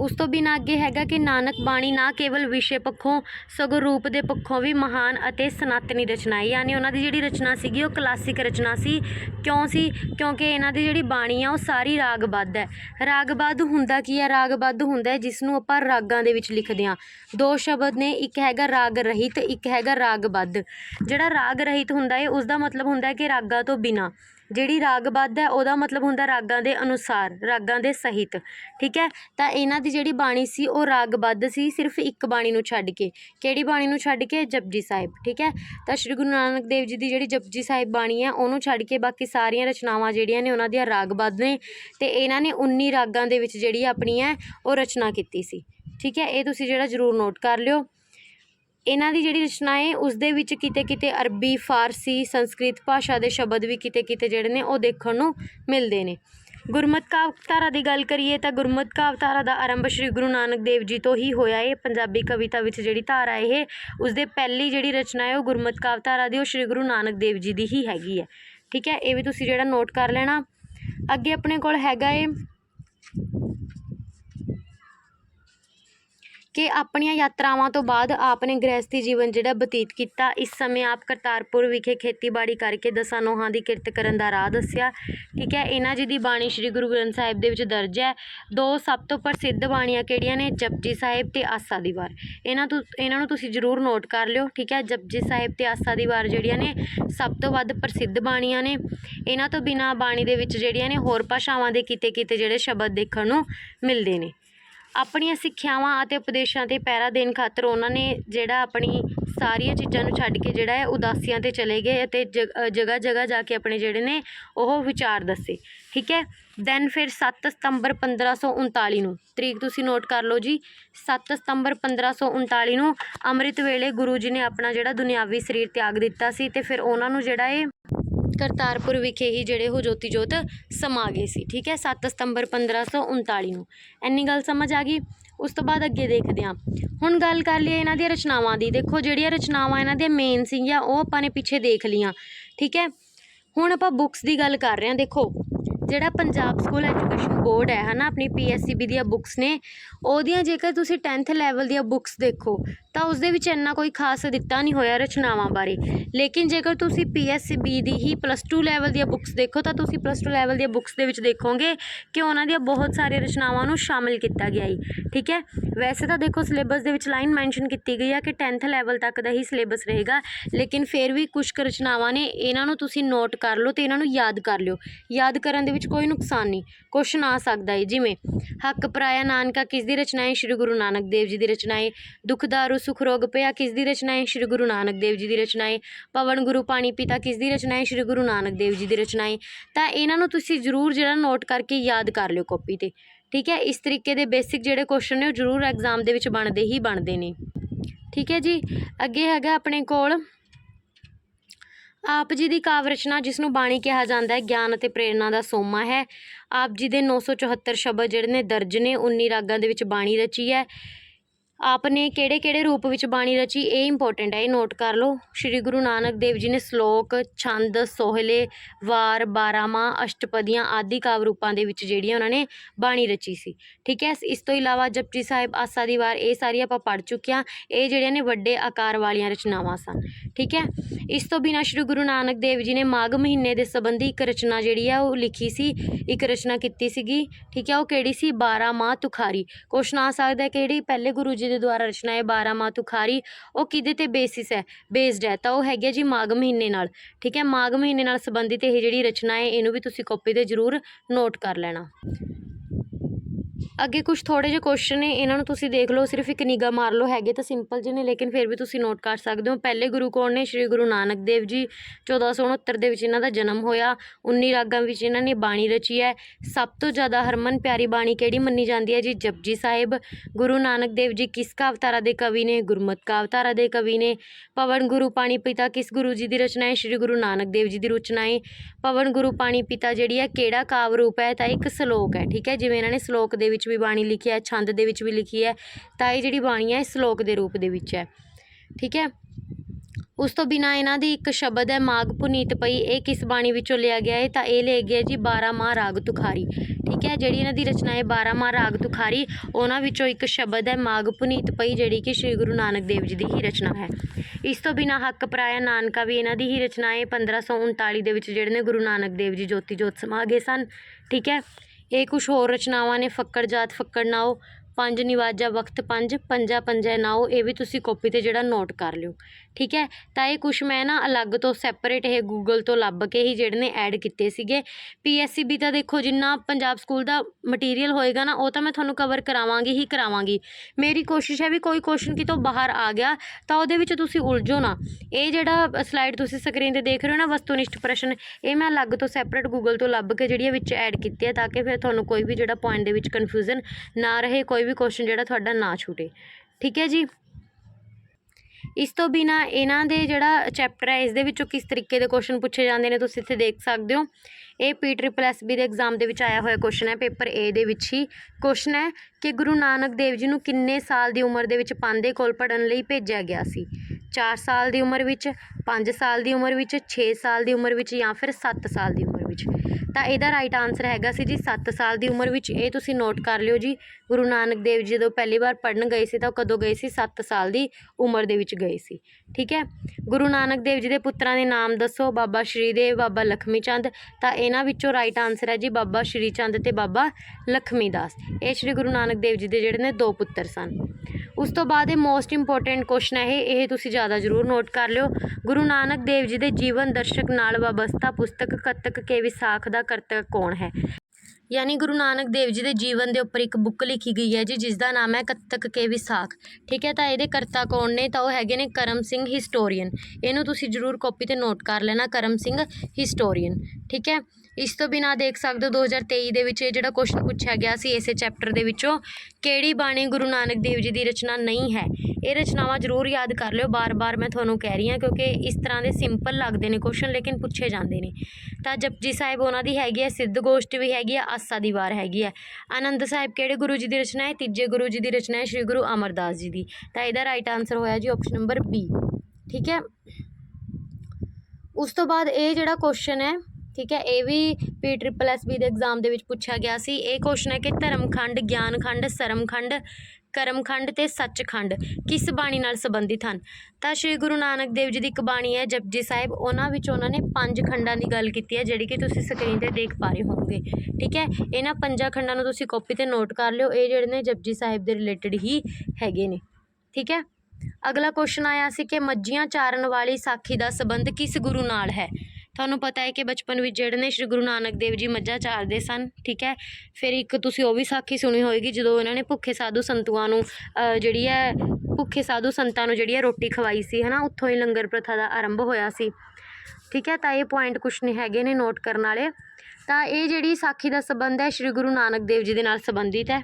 ਉਸ ਤੋਂ ਬਿਨਾਂ ਅੱਗੇ ਹੈਗਾ ਕਿ ਨਾਨਕ ਬਾਣੀ ਨਾ ਕੇਵਲ ਵਿਸ਼ੇ ਪੱਖੋਂ, ਸਗੋਂ ਰੂਪ ਦੇ ਪੱਖੋਂ ਵੀ ਮਹਾਨ ਅਤੇ ਸਨਾਤਨੀ ਰਚਨਾ ਹੈ। ਯਾਨੀ ਉਹਨਾਂ ਦੀ ਜਿਹੜੀ ਰਚਨਾ ਸੀਗੀ, ਉਹ ਕਲਾਸਿਕ ਰਚਨਾ ਸੀ। ਕਿਉਂ ਸੀ? ਕਿਉਂਕਿ ਇਹਨਾਂ ਦੀ ਜਿਹੜੀ ਬਾਣੀ ਆ, ਉਹ ਸਾਰੀ ਰਾਗਬੱਧ ਹੈ। ਰਾਗਬੱਧ ਹੁੰਦਾ ਕੀ ਹੈ? ਰਾਗਬੱਧ ਹੁੰਦਾ ਹੈ ਜਿਸ ਨੂੰ ਆਪਾਂ ਰਾਗਾਂ ਦੇ ਵਿੱਚ ਲਿਖਦੇ ਹਾਂ। ਦੋ ਸ਼ਬਦ ਨੇ, ਇੱਕ ਹੈਗਾ ਰਾਗ ਰਹਿਤ, ਇੱਕ ਹੈਗਾ ਰਾਗਬੱਧ। ਜਿਹੜਾ ਰਾਗ ਰਹਿਤ ਹੁੰਦਾ ਹੈ ਉਸ ਦਾ ਮਤਲਬ ਹੁੰਦਾ ਹੈ ਕਿ ਰਾਗਾਂ ਤੋਂ ਬਿਨਾਂ। ਜਿਹੜੀ ਰਾਗਬੱਧ ਹੈ, ਉਹਦਾ ਮਤਲਬ ਹੁੰਦਾ ਰਾਗਾਂ ਦੇ ਅਨੁਸਾਰ, ਰਾਗਾਂ ਦੇ ਸਹਿਤ। ਠੀਕ ਹੈ? ਤਾਂ ਇਹਨਾਂ ਦੀ ਜਿਹੜੀ ਬਾਣੀ ਸੀ, ਉਹ ਰਾਗਬੱਧ ਸੀ, ਸਿਰਫ ਇੱਕ ਬਾਣੀ ਨੂੰ ਛੱਡ ਕੇ। ਕਿਹੜੀ ਬਾਣੀ ਨੂੰ ਛੱਡ ਕੇ? ਜਪਜੀ ਸਾਹਿਬ। ਠੀਕ ਹੈ? ਤਾਂ ਸ਼੍ਰੀ ਗੁਰੂ ਨਾਨਕ ਦੇਵ ਜੀ ਦੀ ਜਿਹੜੀ ਜਪਜੀ ਸਾਹਿਬ ਬਾਣੀ ਹੈ, ਉਹਨੂੰ ਛੱਡ ਕੇ ਬਾਕੀ ਸਾਰੀਆਂ ਰਚਨਾਵਾਂ ਜਿਹੜੀਆਂ ਨੇ, ਉਹਨਾਂ ਦੀਆਂ ਰਾਗਬੱਧ ਨੇ। ਤੇ ਇਹਨਾਂ ਨੇ 19 ਰਾਗਾਂ ਦੇ ਵਿੱਚ ਜਿਹੜੀ ਆਪਣੀ ਹੈ, ਉਹ ਰਚਨਾ ਕੀਤੀ ਸੀ। ਠੀਕ ਹੈ? ਇਹ ਤੁਸੀਂ ਜਿਹੜਾ ਜ਼ਰੂਰ ਨੋਟ ਕਰ ਲਿਓ। ਇਹਨਾਂ ਦੀ ਜਿਹੜੀ ਰਚਨਾ ਹੈ, ਉਸ ਦੇ ਵਿੱਚ ਕਿਤੇ ਕਿਤੇ ਅਰਬੀ, ਫਾਰਸੀ, ਸੰਸਕ੍ਰਿਤ ਭਾਸ਼ਾ ਦੇ ਸ਼ਬਦ ਵੀ ਕਿਤੇ ਕਿਤੇ ਜਿਹੜੇ ਨੇ, ਉਹ ਦੇਖਣ ਨੂੰ ਮਿਲਦੇ ਨੇ। ਗੁਰਮਤ ਕਾਵਿਧਾਰਾ ਦੀ ਗੱਲ ਕਰੀਏ ਤਾਂ ਗੁਰਮਤਿ ਕਾਵਿਧਾਰਾ ਦਾ ਆਰੰਭ ਸ਼੍ਰੀ ਗੁਰੂ ਨਾਨਕ ਦੇਵ ਜੀ ਤੋਂ ਹੀ ਹੋਇਆ ਹੈ ਪੰਜਾਬੀ ਕਵਿਤਾ ਵਿੱਚ ਜਿਹੜੀ ਧਾਰਾ ਇਹ, ਉਸ ਦੇ ਪਹਿਲੀ ਜਿਹੜੀ ਰਚਨਾ ਹੈ, ਉਹ ਗੁਰਮਤ ਕਾਵਿਧਾਰਾ ਦੀ, ਉਹ ਸ਼੍ਰੀ ਗੁਰੂ ਨਾਨਕ ਦੇਵ ਜੀ ਦੀ ਹੀ ਹੈਗੀ ਹੈ। ਠੀਕ ਹੈ, ਇਹ ਵੀ ਤੁਸੀਂ ਜਿਹੜਾ ਨੋਟ ਕਰ ਲੈਣਾ। ਅੱਗੇ ਆਪਣੇ ਕੋਲ ਹੈਗਾ ਏ ਕਿ ਆਪਣੀਆਂ ਯਾਤਰਾਵਾਂ ਤੋਂ ਬਾਅਦ ਆਪ ਨੇ ਗ੍ਰਹਿਸਥੀ ਜੀਵਨ ਜਿਹੜਾ ਬਤੀਤ ਕੀਤਾ, ਇਸ ਸਮੇਂ ਆਪ ਕਰਤਾਰਪੁਰ ਵਿਖੇ ਖੇਤੀਬਾੜੀ ਕਰਕੇ ਦਸਾਂ ਨੋਹਾਂ ਦੀ ਕਿਰਤ ਕਰਨ ਦਾ ਰਾਹ ਦੱਸਿਆ। ਠੀਕ ਹੈ, ਇਹਨਾਂ ਜੀ ਦੀ ਬਾਣੀ ਸ੍ਰੀ ਗੁਰੂ ਗ੍ਰੰਥ ਸਾਹਿਬ ਦੇ ਵਿੱਚ ਦਰਜ ਹੈ। ਦੋ ਸਭ ਤੋਂ ਪ੍ਰਸਿੱਧ ਬਾਣੀਆਂ ਕਿਹੜੀਆਂ ਨੇ? ਜਪਜੀ ਸਾਹਿਬ ਤੇ ਆਸਾ ਦੀ ਵਾਰ। ਇਹਨਾਂ ਤੋਂ, ਇਹਨਾਂ ਨੂੰ ਤੁਸੀਂ ਜ਼ਰੂਰ ਨੋਟ ਕਰ ਲਿਓ। ਠੀਕ ਹੈ, ਜਪਜੀ ਸਾਹਿਬ ਤੇ ਆਸਾ ਦੀ ਵਾਰ ਜਿਹੜੀਆਂ ਨੇ, ਸਭ ਤੋਂ ਵੱਧ ਪ੍ਰਸਿੱਧ ਬਾਣੀਆਂ ਨੇ। ਇਹਨਾਂ ਤੋਂ ਬਿਨਾਂ ਬਾਣੀ ਦੇ ਵਿੱਚ ਜਿਹੜੀਆਂ ਨੇ ਹੋਰ ਭਾਸ਼ਾਵਾਂ ਦੇ ਕਿਤੇ ਕਿਤੇ ਜਿਹੜੇ ਸ਼ਬਦ ਦੇਖਣ ਨੂੰ ਮਿਲਦੇ ਨੇ। ਆਪਣੀਆਂ ਸਿੱਖਿਆਵਾਂ ਅਤੇ ਉਪਦੇਸ਼ਾਂ ਤੇ ਪਹਿਰਾ ਦੇਣ ਖਾਤਰ ਉਹਨਾਂ ਨੇ ਜਿਹੜਾ ਆਪਣੀ ਸਾਰੀਆਂ ਚੀਜ਼ਾਂ ਨੂੰ ਛੱਡ ਕੇ ਜਿਹੜਾ ਹੈ ਉਦਾਸੀਆਂ ਤੇ ਚਲੇ ਗਏ ਅਤੇ ਜਗ੍ਹਾ ਜਗ੍ਹਾ ਜਾ ਕੇ ਆਪਣੇ ਜਿਹੜੇ ਨੇ ਉਹ ਵਿਚਾਰ ਦੱਸੇ। ਠੀਕ ਹੈ? ਦੈਨ ਫਿਰ 7 ਸਤੰਬਰ 1539 ਨੂੰ, ਤਰੀਕ ਤੁਸੀਂ ਨੋਟ ਕਰ ਲਓ ਜੀ 7 ਸਤੰਬਰ 1539 ਨੂੰ ਅੰਮ੍ਰਿਤ ਵੇਲੇ ਗੁਰੂ ਜੀ ਨੇ ਆਪਣਾ ਜਿਹੜਾ ਦੁਨਿਆਵੀ ਸਰੀਰ ਤਿਆਗ ਦਿੱਤਾ ਸੀ ਤੇ ਫਿਰ ਉਹਨਾਂ ਨੂੰ ਜਿਹੜਾ ਇਹ ਕਰਤਾਰਪੁਰ ਵਿਖੇ ਹੀ ਜਿਹੜੇ ਉਹ ਜੋਤੀ ਜੋਤ ਸਮਾ ਗਏ ਸੀ, ਠੀਕ ਹੈ? 7 ਸਤੰਬਰ 1539 ਨੂੰ। ਇੰਨੀ ਗੱਲ ਸਮਝ ਆ ਗਈ? ਉਸ ਤੋਂ ਬਾਅਦ ਅੱਗੇ ਦੇਖਦੇ ਹਾਂ। ਹੁਣ ਗੱਲ ਕਰ ਲਈਏ ਇਹਨਾਂ ਦੀਆਂ ਰਚਨਾਵਾਂ ਦੀ। ਦੇਖੋ, ਜਿਹੜੀਆਂ ਰਚਨਾਵਾਂ ਇਹਨਾਂ ਦੀਆਂ ਮੇਨ ਸੀਗੀਆਂ, ਉਹ ਆਪਾਂ ਨੇ ਪਿੱਛੇ ਦੇਖ ਲਈਆਂ, ਠੀਕ ਹੈ? ਹੁਣ ਆਪਾਂ ਬੁੱਕਸ ਦੀ ਗੱਲ ਕਰ ਰਹੇ ਹਾਂ। ਦੇਖੋ, ਜਿਹੜਾ ਪੰਜਾਬ ਸਕੂਲ ਐਜੂਕੇਸ਼ਨ ਬੋਰਡ ਹੈ, ਹਨਾ, ਆਪਣੀ ਪੀਐਸਸੀਬੀ ਦੀਆਂ ਬੁੱਕਸ ਨੇ, ਉਹਦੀਆਂ ਜੇਕਰ ਤੁਸੀਂ 10th ਲੈਵਲ ਦੀਆਂ ਬੁੱਕਸ ਦੇਖੋ ਤਾਂ ਉਸ ਦੇ ਵਿੱਚ ਇੰਨਾ ਕੋਈ ਖਾਸ ਦਿੱਤਾ ਨਹੀਂ ਹੋਇਆ ਰਚਨਾਵਾਂ ਬਾਰੇ। ਲੇਕਿਨ ਜੇਕਰ ਤੁਸੀਂ ਪੀਐਸਬੀ ਦੀ ਹੀ ਪਲੱਸ 2 ਲੈਵਲ ਦੀਆਂ ਬੁੱਕਸ ਦੇਖੋ, ਤਾਂ ਤੁਸੀਂ ਪਲੱਸ 2 ਲੈਵਲ ਦੀਆਂ ਬੁੱਕਸ ਦੇ ਵਿੱਚ ਦੇਖੋਗੇ ਕਿ ਉਹਨਾਂ ਦੀਆਂ ਬਹੁਤ ਸਾਰੀਆਂ ਰਚਨਾਵਾਂ ਨੂੰ ਸ਼ਾਮਿਲ ਕੀਤਾ ਗਿਆ ਹੈ ਠੀਕ ਹੈ? ਵੈਸੇ ਤਾਂ ਦੇਖੋ ਸਿਲੇਬਸ ਦੇ ਵਿੱਚ ਲਾਈਨ ਮੈਂਸ਼ਨ ਕੀਤੀ ਗਈ ਹੈ ਕਿ 10th ਲੈਵਲ ਤੱਕ ਦਾ ਹੀ ਸਿਲੇਬਸ ਰਹੇਗਾ। ਲੇਕਿਨ ਫਿਰ ਵੀ ਕੁਝ ਕੁ ਰਚਨਾਵਾਂ ਨੇ, ਇਹਨਾਂ ਨੂੰ ਤੁਸੀਂ ਨੋਟ ਕਰ ਲਓ ਤੇ ਇਹਨਾਂ ਨੂੰ ਯਾਦ ਕਰ ਲਿਓ। ਯਾਦ ਕਰਨ ਦੇ ਵਿੱਚ ਕੋਈ ਨੁਕਸਾਨ ਨਹੀਂ ਕੁਐਸਚਨ ਆ ਸਕਦਾ ਹੈ ਜਿਵੇਂ ਹੱਕ ਪਰਾਇਆ ਨਾਨਕਾ ਕਿਸ ਦੀ ਰਚਨਾ ਹੈ ਸ਼੍ਰੀ ਗੁਰੂ ਨਾਨਕ ਦੇਵ ਜੀ ਦੀ ਰਚਨਾ ਹੈ ਦੁਖਦਾਰੂ ਸੁਖ ਰੋਗ ਪਿਆ, ਕਿਸ ਦੀ ਰਚਨਾ ਹੈ ਸ਼੍ਰੀ ਗੁਰੂ ਨਾਨਕ ਦੇਵ ਜੀ ਦੀ ਰਚਨਾ ਹੈ ਪਵਨ ਗੁਰੂ ਪਾਣੀ ਪਿਤਾ, ਕਿਸ ਦੀ ਰਚਨਾ ਹੈ ਸ਼੍ਰੀ ਗੁਰੂ ਨਾਨਕ ਦੇਵ ਜੀ ਦੀ ਰਚਨਾ ਹੈ ਤਾਂ ਇਹਨਾਂ ਨੂੰ ਤੁਸੀਂ ਜ਼ਰੂਰ ਜਿਹੜਾ ਨੋਟ ਕਰਕੇ ਯਾਦ ਕਰ ਲਿਓ ਕਾਪੀ ਤੇ। ਠੀਕ ਹੈ? ਇਸ ਤਰੀਕੇ ਦੇ ਬੇਸਿਕ ਜਿਹੜੇ ਕੁਐਸਚਨ ਨੇ ਉਹ ਜ਼ਰੂਰ ਐਗਜ਼ਾਮ ਦੇ ਵਿੱਚ ਬਣਦੇ ਹੀ ਬਣਦੇ ਨੇ। ਠੀਕ ਹੈ ਜੀ? ਅੱਗੇ ਹੈਗਾ ਆਪਣੇ ਕੋਲ, ਆਪ ਜੀ ਦੀ ਕਾਵ ਰਚਨਾ, ਜਿਸ ਨੂੰ ਬਾਣੀ ਕਿਹਾ ਜਾਂਦਾ ਹੈ, ਗਿਆਨ ਅਤੇ ਪ੍ਰੇਰਣਾ ਦਾ ਸੋਮਾ ਹੈ। ਆਪ ਜੀ ਦੇ 974 ਸ਼ਬਦ ਜਿਹੜੇ ਨੇ ਦਰਜ ਨੇ 19 ਰਾਗਾਂ ਦੇ ਵਿੱਚ ਬਾਣੀ ਰਚੀ ਹੈ। ਆਪ ਨੇ ਕਿਹੜੇ ਕਿਹੜੇ ਰੂਪ ਵਿੱਚ ਬਾਣੀ ਰਚੀ? ਇਹ ਇੰਪੋਰਟੈਂਟ ਹੈ, ਇਹ ਨੋਟ ਕਰ ਲਓ। ਸ਼੍ਰੀ ਗੁਰੂ ਨਾਨਕ ਦੇਵ ਜੀ ਨੇ ਸ਼ਲੋਕ, ਛੰਦ, ਸੋਹਲੇ, ਵਾਰ ਬਾਰਾਮਾਂ ਅਸ਼ਟਪਦੀਆਂ ਆਦਿ ਕਾਵ ਰੂਪਾਂ ਦੇ ਵਿੱਚ ਜਿਹੜੀਆਂ ਉਹਨਾਂ ਨੇ ਬਾਣੀ ਰਚੀ ਸੀ। ਠੀਕ ਹੈ, ਇਸ ਤੋਂ ਇਲਾਵਾ ਜਪਜੀ ਸਾਹਿਬ ਆਸਾ ਦੀ ਵਾਰ, ਇਹ ਸਾਰੀ ਆਪਾਂ ਪੜ੍ਹ ਚੁੱਕੇ ਹਾਂ। ਇਹ ਜਿਹੜੀਆਂ ਨੇ ਵੱਡੇ ਆਕਾਰ ਵਾਲੀਆਂ ਰਚਨਾਵਾਂ ਸਨ। ਠੀਕ ਹੈ, ਇਸ ਤੋਂ ਬਿਨਾਂ ਸ਼੍ਰੀ ਗੁਰੂ ਨਾਨਕ ਦੇਵ ਜੀ ਨੇ ਮਾਘ ਮਹੀਨੇ ਦੇ ਸੰਬੰਧੀ ਇੱਕ ਰਚਨਾ ਜਿਹੜੀ ਆ, ਉਹ ਲਿਖੀ ਸੀ। ਇੱਕ ਰਚਨਾ ਕੀਤੀ ਸੀਗੀ। ਠੀਕ ਹੈ, ਉਹ ਕਿਹੜੀ ਸੀ? 12 ਮਾਹ ਤੁਖਾਰੀ। ਕੁਛ ਆ ਸਕਦਾ ਹੈ ਕਿਹੜੀ ਪਹਿਲੇ ਗੁਰੂ ਜੀ ਦੇ ਦੁਆਰਾ ਰਚਨਾ ਹੈ 12 ਮਾਹ ਤੁਖਾਰੀ ਉਹ ਕਿਹਦੇ ਤੇ ਬੇਸਿਸ ਹੈ? ਬੇਸਡ ਹੈ, ਤਾਂ ਉਹ ਹੈਗੇ ਜੀ ਮਾਘ ਮਹੀਨੇ ਨਾਲ, ਠੀਕ ਹੈ? ਮਾਘ ਮਹੀਨੇ ਨਾਲ ਸੰਬੰਧਿਤ ਇਹ ਜਿਹੜੀ ਰਚਨਾ ਹੈ, ਇਹਨੂੰ ਵੀ ਤੁਸੀਂ ਕਾਪੀ ਤੇ ਜ਼ਰੂਰ ਨੋਟ ਕਰ ਲੈਣਾ। ਅੱਗੇ ਕੁਝ ਥੋੜੇ ਜਿਹੇ ਕੁਐਸਚਨ ਨੇ, ਇਹਨਾਂ ਨੂੰ ਤੁਸੀਂ ਦੇਖ ਲਓ, ਸਿਰਫ ਇੱਕ ਨਿਗਾਹ ਮਾਰ ਲਓ, ਹੈਗੇ ਤਾਂ ਸਿੰਪਲ ਜਿਹੇ ਨੇ, ਲੇਕਿਨ ਫਿਰ ਵੀ ਤੁਸੀਂ ਨੋਟ ਕਰ ਸਕਦੇ ਹੋ, ਪਹਿਲੇ ਗੁਰੂ ਕੌਣ ਨੇ? ਸ਼੍ਰੀ ਗੁਰੂ ਨਾਨਕ ਦੇਵ ਜੀ 1469 ਦੇ ਵਿੱਚ ਇਹਨਾਂ ਦਾ ਜਨਮ ਹੋਇਆ 19 ਰਾਗਾਂ ਵਿੱਚ ਇਹਨਾਂ ਨੇ ਬਾਣੀ ਰਚੀ ਹੈ। ਸਭ ਤੋਂ ਜ਼ਿਆਦਾ ਹਰਮਨ ਪਿਆਰੀ ਬਾਣੀ ਕਿਹੜੀ ਮੰਨੀ ਜਾਂਦੀ ਹੈ ਜੀ? ਜਪਜੀ ਸਾਹਿਬ। ਗੁਰੂ ਨਾਨਕ ਦੇਵ ਜੀ ਕਿਸ ਕਾਵਤਾਰਾ ਦੇ ਕਵੀ ਨੇ? ਗੁਰਮਤ ਕਾਵਤਾਰਾ ਦੇ ਕਵੀ ਨੇ। ਪਵਨ ਗੁਰੂ ਪਾਣੀ ਪਿਤਾ ਕਿਸ ਗੁਰੂ ਜੀ ਦੀ ਰਚਨਾ ਹੈ? ਸ਼੍ਰੀ ਗੁਰੂ ਨਾਨਕ ਦੇਵ ਜੀ ਦੀ ਰਚਨਾ ਹੈ। ਪਵਨ ਗੁਰੂ ਪਾਣੀ ਪਿਤਾ ਜਿਹੜੀ ਹੈ, ਕਿਹੜਾ ਕਾਵ ਰੂਪ ਹੈ? ਤਾਂ ਇੱਕ ਸ਼ਲੋਕ ਹੈ, ਠੀਕ ਹੈ? ਜਿਵੇਂ ਇਹਨਾਂ ਨੇ ਸ਼ਲੋਕ ਦੇ ਵਿੱਚ ਵੀ ਬਾਣੀ ਲਿਖੀ ਹੈ, ਛੰਦ ਦੇ ਵਿੱਚ ਵੀ ਲਿਖੀ ਹੈ, ਤਾਂ ਇਹ ਜਿਹੜੀ ਬਾਣੀ ਹੈ, ਇਹ ਸ਼ਲੋਕ ਦੇ ਰੂਪ ਦੇ ਵਿੱਚ ਹੈ। ਠੀਕ ਹੈ? ਉਸ ਤੋਂ ਬਿਨਾ ਇਹਨਾਂ ਦੀ ਇੱਕ ਸ਼ਬਦ ਹੈ ਮਾਗ ਪੁਨੀਤ ਪਈ, ਇਹ ਕਿਸ ਬਾਣੀ ਵਿੱਚੋਂ ਲਿਆ ਗਿਆ ਹੈ? ਤਾਂ ਇਹ ਲਿਆ ਗਿਆ ਜੀ 12 ਮਾਹ ਰਾਗ ਤੁਖਾਰੀ। ਠੀਕ ਹੈ? ਜਿਹੜੀ ਇਹਨਾਂ ਦੀ ਰਚਨਾ ਹੈ 12 ਮਾਹ ਰਾਗ ਤੁਖਾਰੀ, ਉਹਨਾਂ ਵਿੱਚੋਂ ਇੱਕ ਸ਼ਬਦ ਹੈ ਮਾਗ ਪੁਨੀਤ ਪਈ, ਜਿਹੜੀ ਕਿ ਸ੍ਰੀ ਗੁਰੂ ਨਾਨਕ ਦੇਵ ਜੀ ਦੀ ਹੀ ਰਚਨਾ ਹੈ। ਇਸ ਤੋਂ ਬਿਨਾ ਹੱਕ ਪਰਾਇਆ ਨਾਨਕਾ ਵੀ ਇਹਨਾਂ ਦੀ ਹੀ ਰਚਨਾ ਹੈ 1539 ਦੇ ਵਿੱਚ ਜਿਹੜੇ ਨੇ ਗੁਰੂ ਨਾਨਕ ਦੇਵ ਜੀ ਜੋਤੀ ਜੋਤ ਸਮਾ ਗਏ ਸਨ। ਠੀਕ ਹੈ? ਇਹ ਕੁਝ ਹੋਰ ਰਚਨਾਵਾਂ ਨੇ ਫੱਕੜ ਜਾਤ ਫੱਕੜ ਨਾਓ ਪੰਜ ਨਿਵਾਜਾ ਵਕਤ ਪੰਜ, ਪੰਜਾ ਪੰਜਾ ਨਾਓ ਇਹ ਵੀ ਤੁਸੀਂ ਕਾਪੀ ਤੇ ਜਿਹੜਾ ਨੋਟ ਕਰ ਲਿਓ। ਠੀਕ ਹੈ? ਤਾਂ ਇਹ ਕੁਛ ਮੈਂ ਨਾ ਅਲੱਗ ਤੋਂ ਸੈਪਰੇਟ ਇਹ ਗੂਗਲ ਤੋਂ ਲੱਭ ਕੇ ਹੀ ਜਿਹੜੇ ਨੇ ਐਡ ਕੀਤੇ ਸੀਗੇ। ਪੀਐਸਸੀਬੀ ਤਾਂ ਦੇਖੋ, ਜਿੰਨਾ ਪੰਜਾਬ ਸਕੂਲ ਦਾ ਮਟੀਰੀਅਲ ਹੋਏਗਾ ਨਾ, ਉਹ ਤਾਂ ਮੈਂ ਤੁਹਾਨੂੰ ਕਵਰ ਕਰਾਵਾਂਗੀ ਹੀ ਕਰਾਵਾਂਗੀ। ਮੇਰੀ ਕੋਸ਼ਿਸ਼ ਹੈ ਵੀ ਕੋਈ ਕੁਐਸਚਨ ਕਿਤੋਂ ਬਾਹਰ ਆ ਗਿਆ, ਤਾਂ ਉਹਦੇ ਵਿੱਚ ਤੁਸੀਂ ਉਲਝੋ ਨਾ। ਇਹ ਜਿਹੜਾ ਸਲਾਈਡ ਤੁਸੀਂ ਸਕਰੀਨ ਤੇ ਦੇਖ ਰਹੇ ਹੋ ਨਾ, ਵਸਤੂਨਿਸ਼ਟ ਪ੍ਰਸ਼ਨ, ਇਹ ਮੈਂ ਅਲੱਗ ਤੋਂ ਸੈਪਰੇਟ ਗੂਗਲ ਤੋਂ ਲੱਭ ਕੇ ਜਿਹੜੀਆਂ ਵਿੱਚ ਐਡ ਕੀਤੀ ਹੈ ਤਾਂ ਕਿ ਫਿਰ ਤੁਹਾਨੂੰ ਕੋਈ ਵੀ ਜਿਹੜਾ ਪੁਆਇੰਟ ਦੇ ਵਿੱਚ ਕਨਫਿਊਜ਼ਨ ਨਾ ਰਹੇ, ਕੋਈ ਵੀ ਕੁਐਸਚਨ ਜਿਹੜਾ ਤੁਹਾਡਾ ਨਾ ਛੂਟੇ। ਠੀਕ ਹੈ ਜੀ? ਇਸ ਤੋਂ ਬਿਨਾ ਇਹਨਾਂ ਦੇ ਜਿਹੜਾ ਚੈਪਟਰ ਹੈ, ਇਸ ਦੇ ਵਿੱਚੋਂ ਕਿਸ ਤਰੀਕੇ ਦੇ ਕੁਐਸਚਨ ਪੁੱਛੇ ਜਾਂਦੇ ਨੇ ਤੁਸੀਂ ਇੱਥੇ ਦੇਖ ਸਕਦੇ ਹੋ। ਇਹ ਪੀ ਟ੍ਰਿਪਲ ਐਸ ਬੀ ਦੇ ਐਗਜ਼ਾਮ ਦੇ ਵਿੱਚ ਆਇਆ ਹੋਇਆ ਕੁਐਸਚਨ ਹੈ, ਪੇਪਰ ਏ ਦੇ ਵਿੱਚ ਹੀ ਕੁਐਸਚਨ ਹੈ ਕਿ ਗੁਰੂ ਨਾਨਕ ਦੇਵ ਜੀ ਨੂੰ ਕਿੰਨੇ ਸਾਲ ਦੀ ਉਮਰ ਦੇ ਵਿੱਚ ਪਾਂਦੇ ਕੋਲ ਪੜਨ ਲਈ ਭੇਜਿਆ ਗਿਆ ਸੀ? ਚਾਰ ਸਾਲ ਦੀ ਉਮਰ ਵਿੱਚ, ਪੰਜ ਸਾਲ ਦੀ ਉਮਰ ਵਿੱਚ, ਛੇ ਸਾਲ ਦੀ ਉਮਰ ਵਿੱਚ ਜਾਂ ਫਿਰ ਸੱਤ ਸਾਲ ਦੀ ਉਮਰ ਵਿੱਚ। ਤਾਂ ਇਹਦਾ ਰਾਈਟ ਆਨਸਰ ਹੈਗਾ ਸੀ ਜੀ 7 ਸਾਲ ਦੀ ਉਮਰ ਵਿੱਚ ਇਹ ਤੁਸੀਂ ਨੋਟ ਕਰ ਲਿਓ ਜੀ। ਗੁਰੂ ਨਾਨਕ ਦੇਵ ਜੀ ਜਦੋਂ ਪਹਿਲੀ ਵਾਰ ਪੜਨ ਗਏ ਸੀ ਤਾਂ ਉਹ ਕਦੋਂ ਗਏ ਸੀ? 7 ਸਾਲ ਦੀ ਉਮਰ ਦੇ ਵਿੱਚ ਗਏ ਸੀ। ਠੀਕ ਹੈ? ਗੁਰੂ ਨਾਨਕ ਦੇਵ ਜੀ ਦੇ ਪੁੱਤਰਾਂ ਦੇ ਨਾਮ ਦੱਸੋ, ਬਾਬਾ ਸ਼੍ਰੀ ਦੇਵ, ਬਾਬਾ ਲਖਮੀ ਚੰਦ। ਤਾਂ ਇਹਨਾਂ ਵਿੱਚੋਂ ਰਾਈਟ ਆਨਸਰ ਹੈ ਜੀ, ਬਾਬਾ ਸ਼੍ਰੀ ਚੰਦ ਤੇ ਬਾਬਾ ਲਖਮੀ ਦਾਸ। ਇਹ ਸ਼੍ਰੀ ਗੁਰੂ ਨਾਨਕ ਦੇਵ ਜੀ ਦੇ ਜਿਹੜੇ ਨੇ ਦੋ ਪੁੱਤਰ ਸਨ। ਉਸ ਤੋਂ ਬਾਅਦ ਇਹ ਮੋਸਟ ਇੰਪੋਰਟੈਂਟ ਕੁਐਸਚਨ ਹੈ ਇਹ ਇਹ ਤੁਸੀਂ ਜ਼ਿਆਦਾ ਜ਼ਰੂਰ ਨੋਟ ਕਰ ਲਿਓ। ਗੁਰੂ ਨਾਨਕ ਦੇਵ ਜੀ ਦੇ ਜੀਵਨ ਦਰਸ਼ਕ ਨਾਲ ਵਾਬਸਤਾ ਪੁਸਤਕ ਕੱਤਕ ਕੇ ਵਿਸਾਖ ਦਾ ਕਰਤਕ ਕੌਣ ਹੈ? ਯਾਨੀ ਗੁਰੂ ਨਾਨਕ ਦੇਵ ਜੀ ਦੇ ਜੀਵਨ ਦੇ ਉੱਪਰ ਇੱਕ ਬੁੱਕ ਲਿਖੀ ਗਈ ਹੈ ਜੀ ਜਿਸ ਦਾ ਨਾਮ ਹੈ ਕੱਤਕ ਕੇ ਵਿਸਾਖ। ਠੀਕ ਹੈ, ਤਾਂ ਇਹਦੇ ਕਰਤਾ ਕੌਣ ਨੇ? ਤਾਂ ਉਹ ਹੈਗੇ ਨੇ ਕਰਮ ਸਿੰਘ ਹਿਸਟੋਰੀਅਨ ਇਹਨੂੰ ਤੁਸੀਂ ਜ਼ਰੂਰ ਕਾਪੀ ਤੇ ਨੋਟ ਕਰ ਲੈਣਾ, ਕਰਮ ਸਿੰਘ ਹਿਸਟੋਰੀਅਨ ਠੀਕ ਹੈ ਇਸ ਤੋਂ ਬਿਨਾ ਦੇਖ ਸਕਦੇ ਹੋ 2023 ਦੇ ਵਿੱਚ ਇਹ ਜਿਹੜਾ ਕੁਐਸਚਨ ਪੁੱਛਿਆ ਗਿਆ ਸੀ ਇਸੇ ਚੈਪਟਰ ਦੇ ਵਿੱਚੋਂ, ਕਿਹੜੀ ਬਾਣੀ ਗੁਰੂ ਨਾਨਕ ਦੇਵ ਜੀ ਦੀ ਰਚਨਾ ਨਹੀਂ ਹੈ? ਇਹ ਰਚਨਾਵਾਂ ਜ਼ਰੂਰ ਯਾਦ ਕਰ ਲਿਓ, ਬਾਰ-ਬਾਰ ਮੈਂ ਤੁਹਾਨੂੰ ਕਹਿ ਰਹੀ ਹਾਂ ਕਿਉਂਕਿ ਇਸ ਤਰ੍ਹਾਂ ਦੇ ਸਿੰਪਲ ਲੱਗਦੇ ਨੇ ਕੁਐਸਚਨ ਲੇਕਿਨ ਪੁੱਛੇ ਜਾਂਦੇ ਨੇ। ਤਾਂ ਜਪਜੀ ਸਾਹਿਬ ਉਹਨਾਂ ਦੀ ਹੈਗੀ ਹੈ, ਸਿੱਧ ਗੋਸ਼ਟ ਵੀ ਹੈਗੀ ਹੈ, ਆਸਾ ਦੀ ਵਾਰ ਹੈਗੀ ਹੈ। ਆਨੰਦ ਸਾਹਿਬ ਕਿਹੜੇ ਗੁਰੂ ਜੀ ਦੀ ਰਚਨਾ ਹੈ? ਤੀਜੇ ਗੁਰੂ ਜੀ ਦੀ ਰਚਨਾ ਹੈ, ਸ੍ਰੀ ਗੁਰੂ ਅਮਰਦਾਸ ਜੀ ਦੀ। ਤਾਂ ਇਹਦਾ ਰਾਈਟ ਆਨਸਰ ਹੋਇਆ ਜੀ ਆਪਸ਼ਨ ਨੰਬਰ ਬੀ ਠੀਕ ਹੈ? ਉਸ ਤੋਂ ਬਾਅਦ ਇਹ ਜਿਹੜਾ ਕੁਐਸਚਨ ਹੈ ਠੀਕ ਹੈ, ਇਹ ਵੀ ਪੀ ਟ੍ਰਿਪਲ ਐਸ ਬੀ ਦੇ ਐਗਜ਼ਾਮ ਦੇ ਵਿੱਚ ਪੁੱਛਿਆ ਗਿਆ ਸੀ। ਇਹ ਕੁਐਸਚਨ ਹੈ ਕਿ ਧਰਮ ਖੰਡ ਗਿਆਨ ਧਰਮਖੰਡ, ਗਿਆਨਖੰਡ, ਸਰਮਖੰਡ, ਕਰਮਖੰਡ ਤੇ ਸੱਚਖੰਡ ਕਿਸ ਬਾਣੀ ਨਾਲ ਸੰਬੰਧਿਤ ਹਨ? ਤਾਂ ਸ਼੍ਰੀ ਗੁਰੂ ਨਾਨਕ ਦੇਵ ਜੀ ਦੀ ਇੱਕ ਬਾਣੀ ਹੈ, ਜਪਜੀ ਸਾਹਿਬ, ਉਹਨਾਂ ਵਿੱਚ ਉਹਨਾਂ ਨੇ ਪੰਜ ਖੰਡਾਂ ਦੀ ਗੱਲ ਕੀਤੀ ਹੈ, ਜਿਹੜੀ ਕਿ ਤੁਸੀਂ ਸਕਰੀਨ ਤੇ ਦੇਖ ਪਾ ਰਹੇ ਹੋਵੋਗੇ। ਠੀਕ ਹੈ, ਇਹਨਾਂ ਪੰਜਾਂ ਖੰਡਾਂ ਨੂੰ ਤੁਸੀਂ ਕਾਪੀ ਤੇ ਨੋਟ ਕਰ ਲਿਓ, ਇਹ ਜਿਹੜੇ ਨੇ ਜਪਜੀ ਸਾਹਿਬ ਦੇ ਰਿਲੇਟਡ ਹੀ ਹੈਗੇ ਨੇ। ਠੀਕ ਹੈ, ਅਗਲਾ ਕੁਐਸਚਨ ਆਇਆ ਸੀ ਕਿ ਮੱਝੀਆਂ ਚਾਰਨ ਵਾਲੀ ਸਾਖੀ ਦਾ ਸੰਬੰਧ ਕਿਸ ਗੁਰੂ ਨਾਲ ਹੈ? ਤੁਹਾਨੂੰ ਪਤਾ ਹੈ ਕਿ ਬਚਪਨ ਵਿੱਚ ਜਿਹੜੇ ਨੇ ਸ਼੍ਰੀ ਗੁਰੂ ਨਾਨਕ ਦੇਵ ਜੀ ਮੱਝਾਂ ਚਾਰਦੇ ਸਨ, ਠੀਕ ਹੈ? ਫਿਰ ਇੱਕ ਤੁਸੀਂ ਉਹ ਵੀ ਸਾਖੀ ਸੁਣੀ ਹੋਏਗੀ ਜਦੋਂ ਇਹਨਾਂ ਨੇ ਭੁੱਖੇ ਸਾਧੂ ਸੰਤੂਆਂ ਨੂੰ ਜਿਹੜੀ ਹੈ, ਭੁੱਖੇ ਸਾਧੂ ਸੰਤਾਂ ਨੂੰ ਜਿਹੜੀ ਹੈ ਰੋਟੀ ਖਵਾਈ ਸੀ, ਹਨਾ? ਉੱਥੋਂ ਹੀ ਲੰਗਰ ਪ੍ਰਥਾ ਦਾ ਆਰੰਭ ਹੋਇਆ ਸੀ, ਠੀਕ ਹੈ? ਤਾਂ ਇਹ ਪੁਆਇੰਟ ਕੁਛ ਨਹੀਂ ਹੈਗੇ ਨੇ ਨੋਟ ਕਰਨ ਵਾਲੇ। ਤਾਂ ਇਹ ਜਿਹੜੀ ਸਾਖੀ ਦਾ ਸੰਬੰਧ ਹੈ, ਸ਼੍ਰੀ ਗੁਰੂ ਨਾਨਕ ਦੇਵ ਜੀ ਦੇ ਨਾਲ ਸੰਬੰਧਿਤ ਹੈ।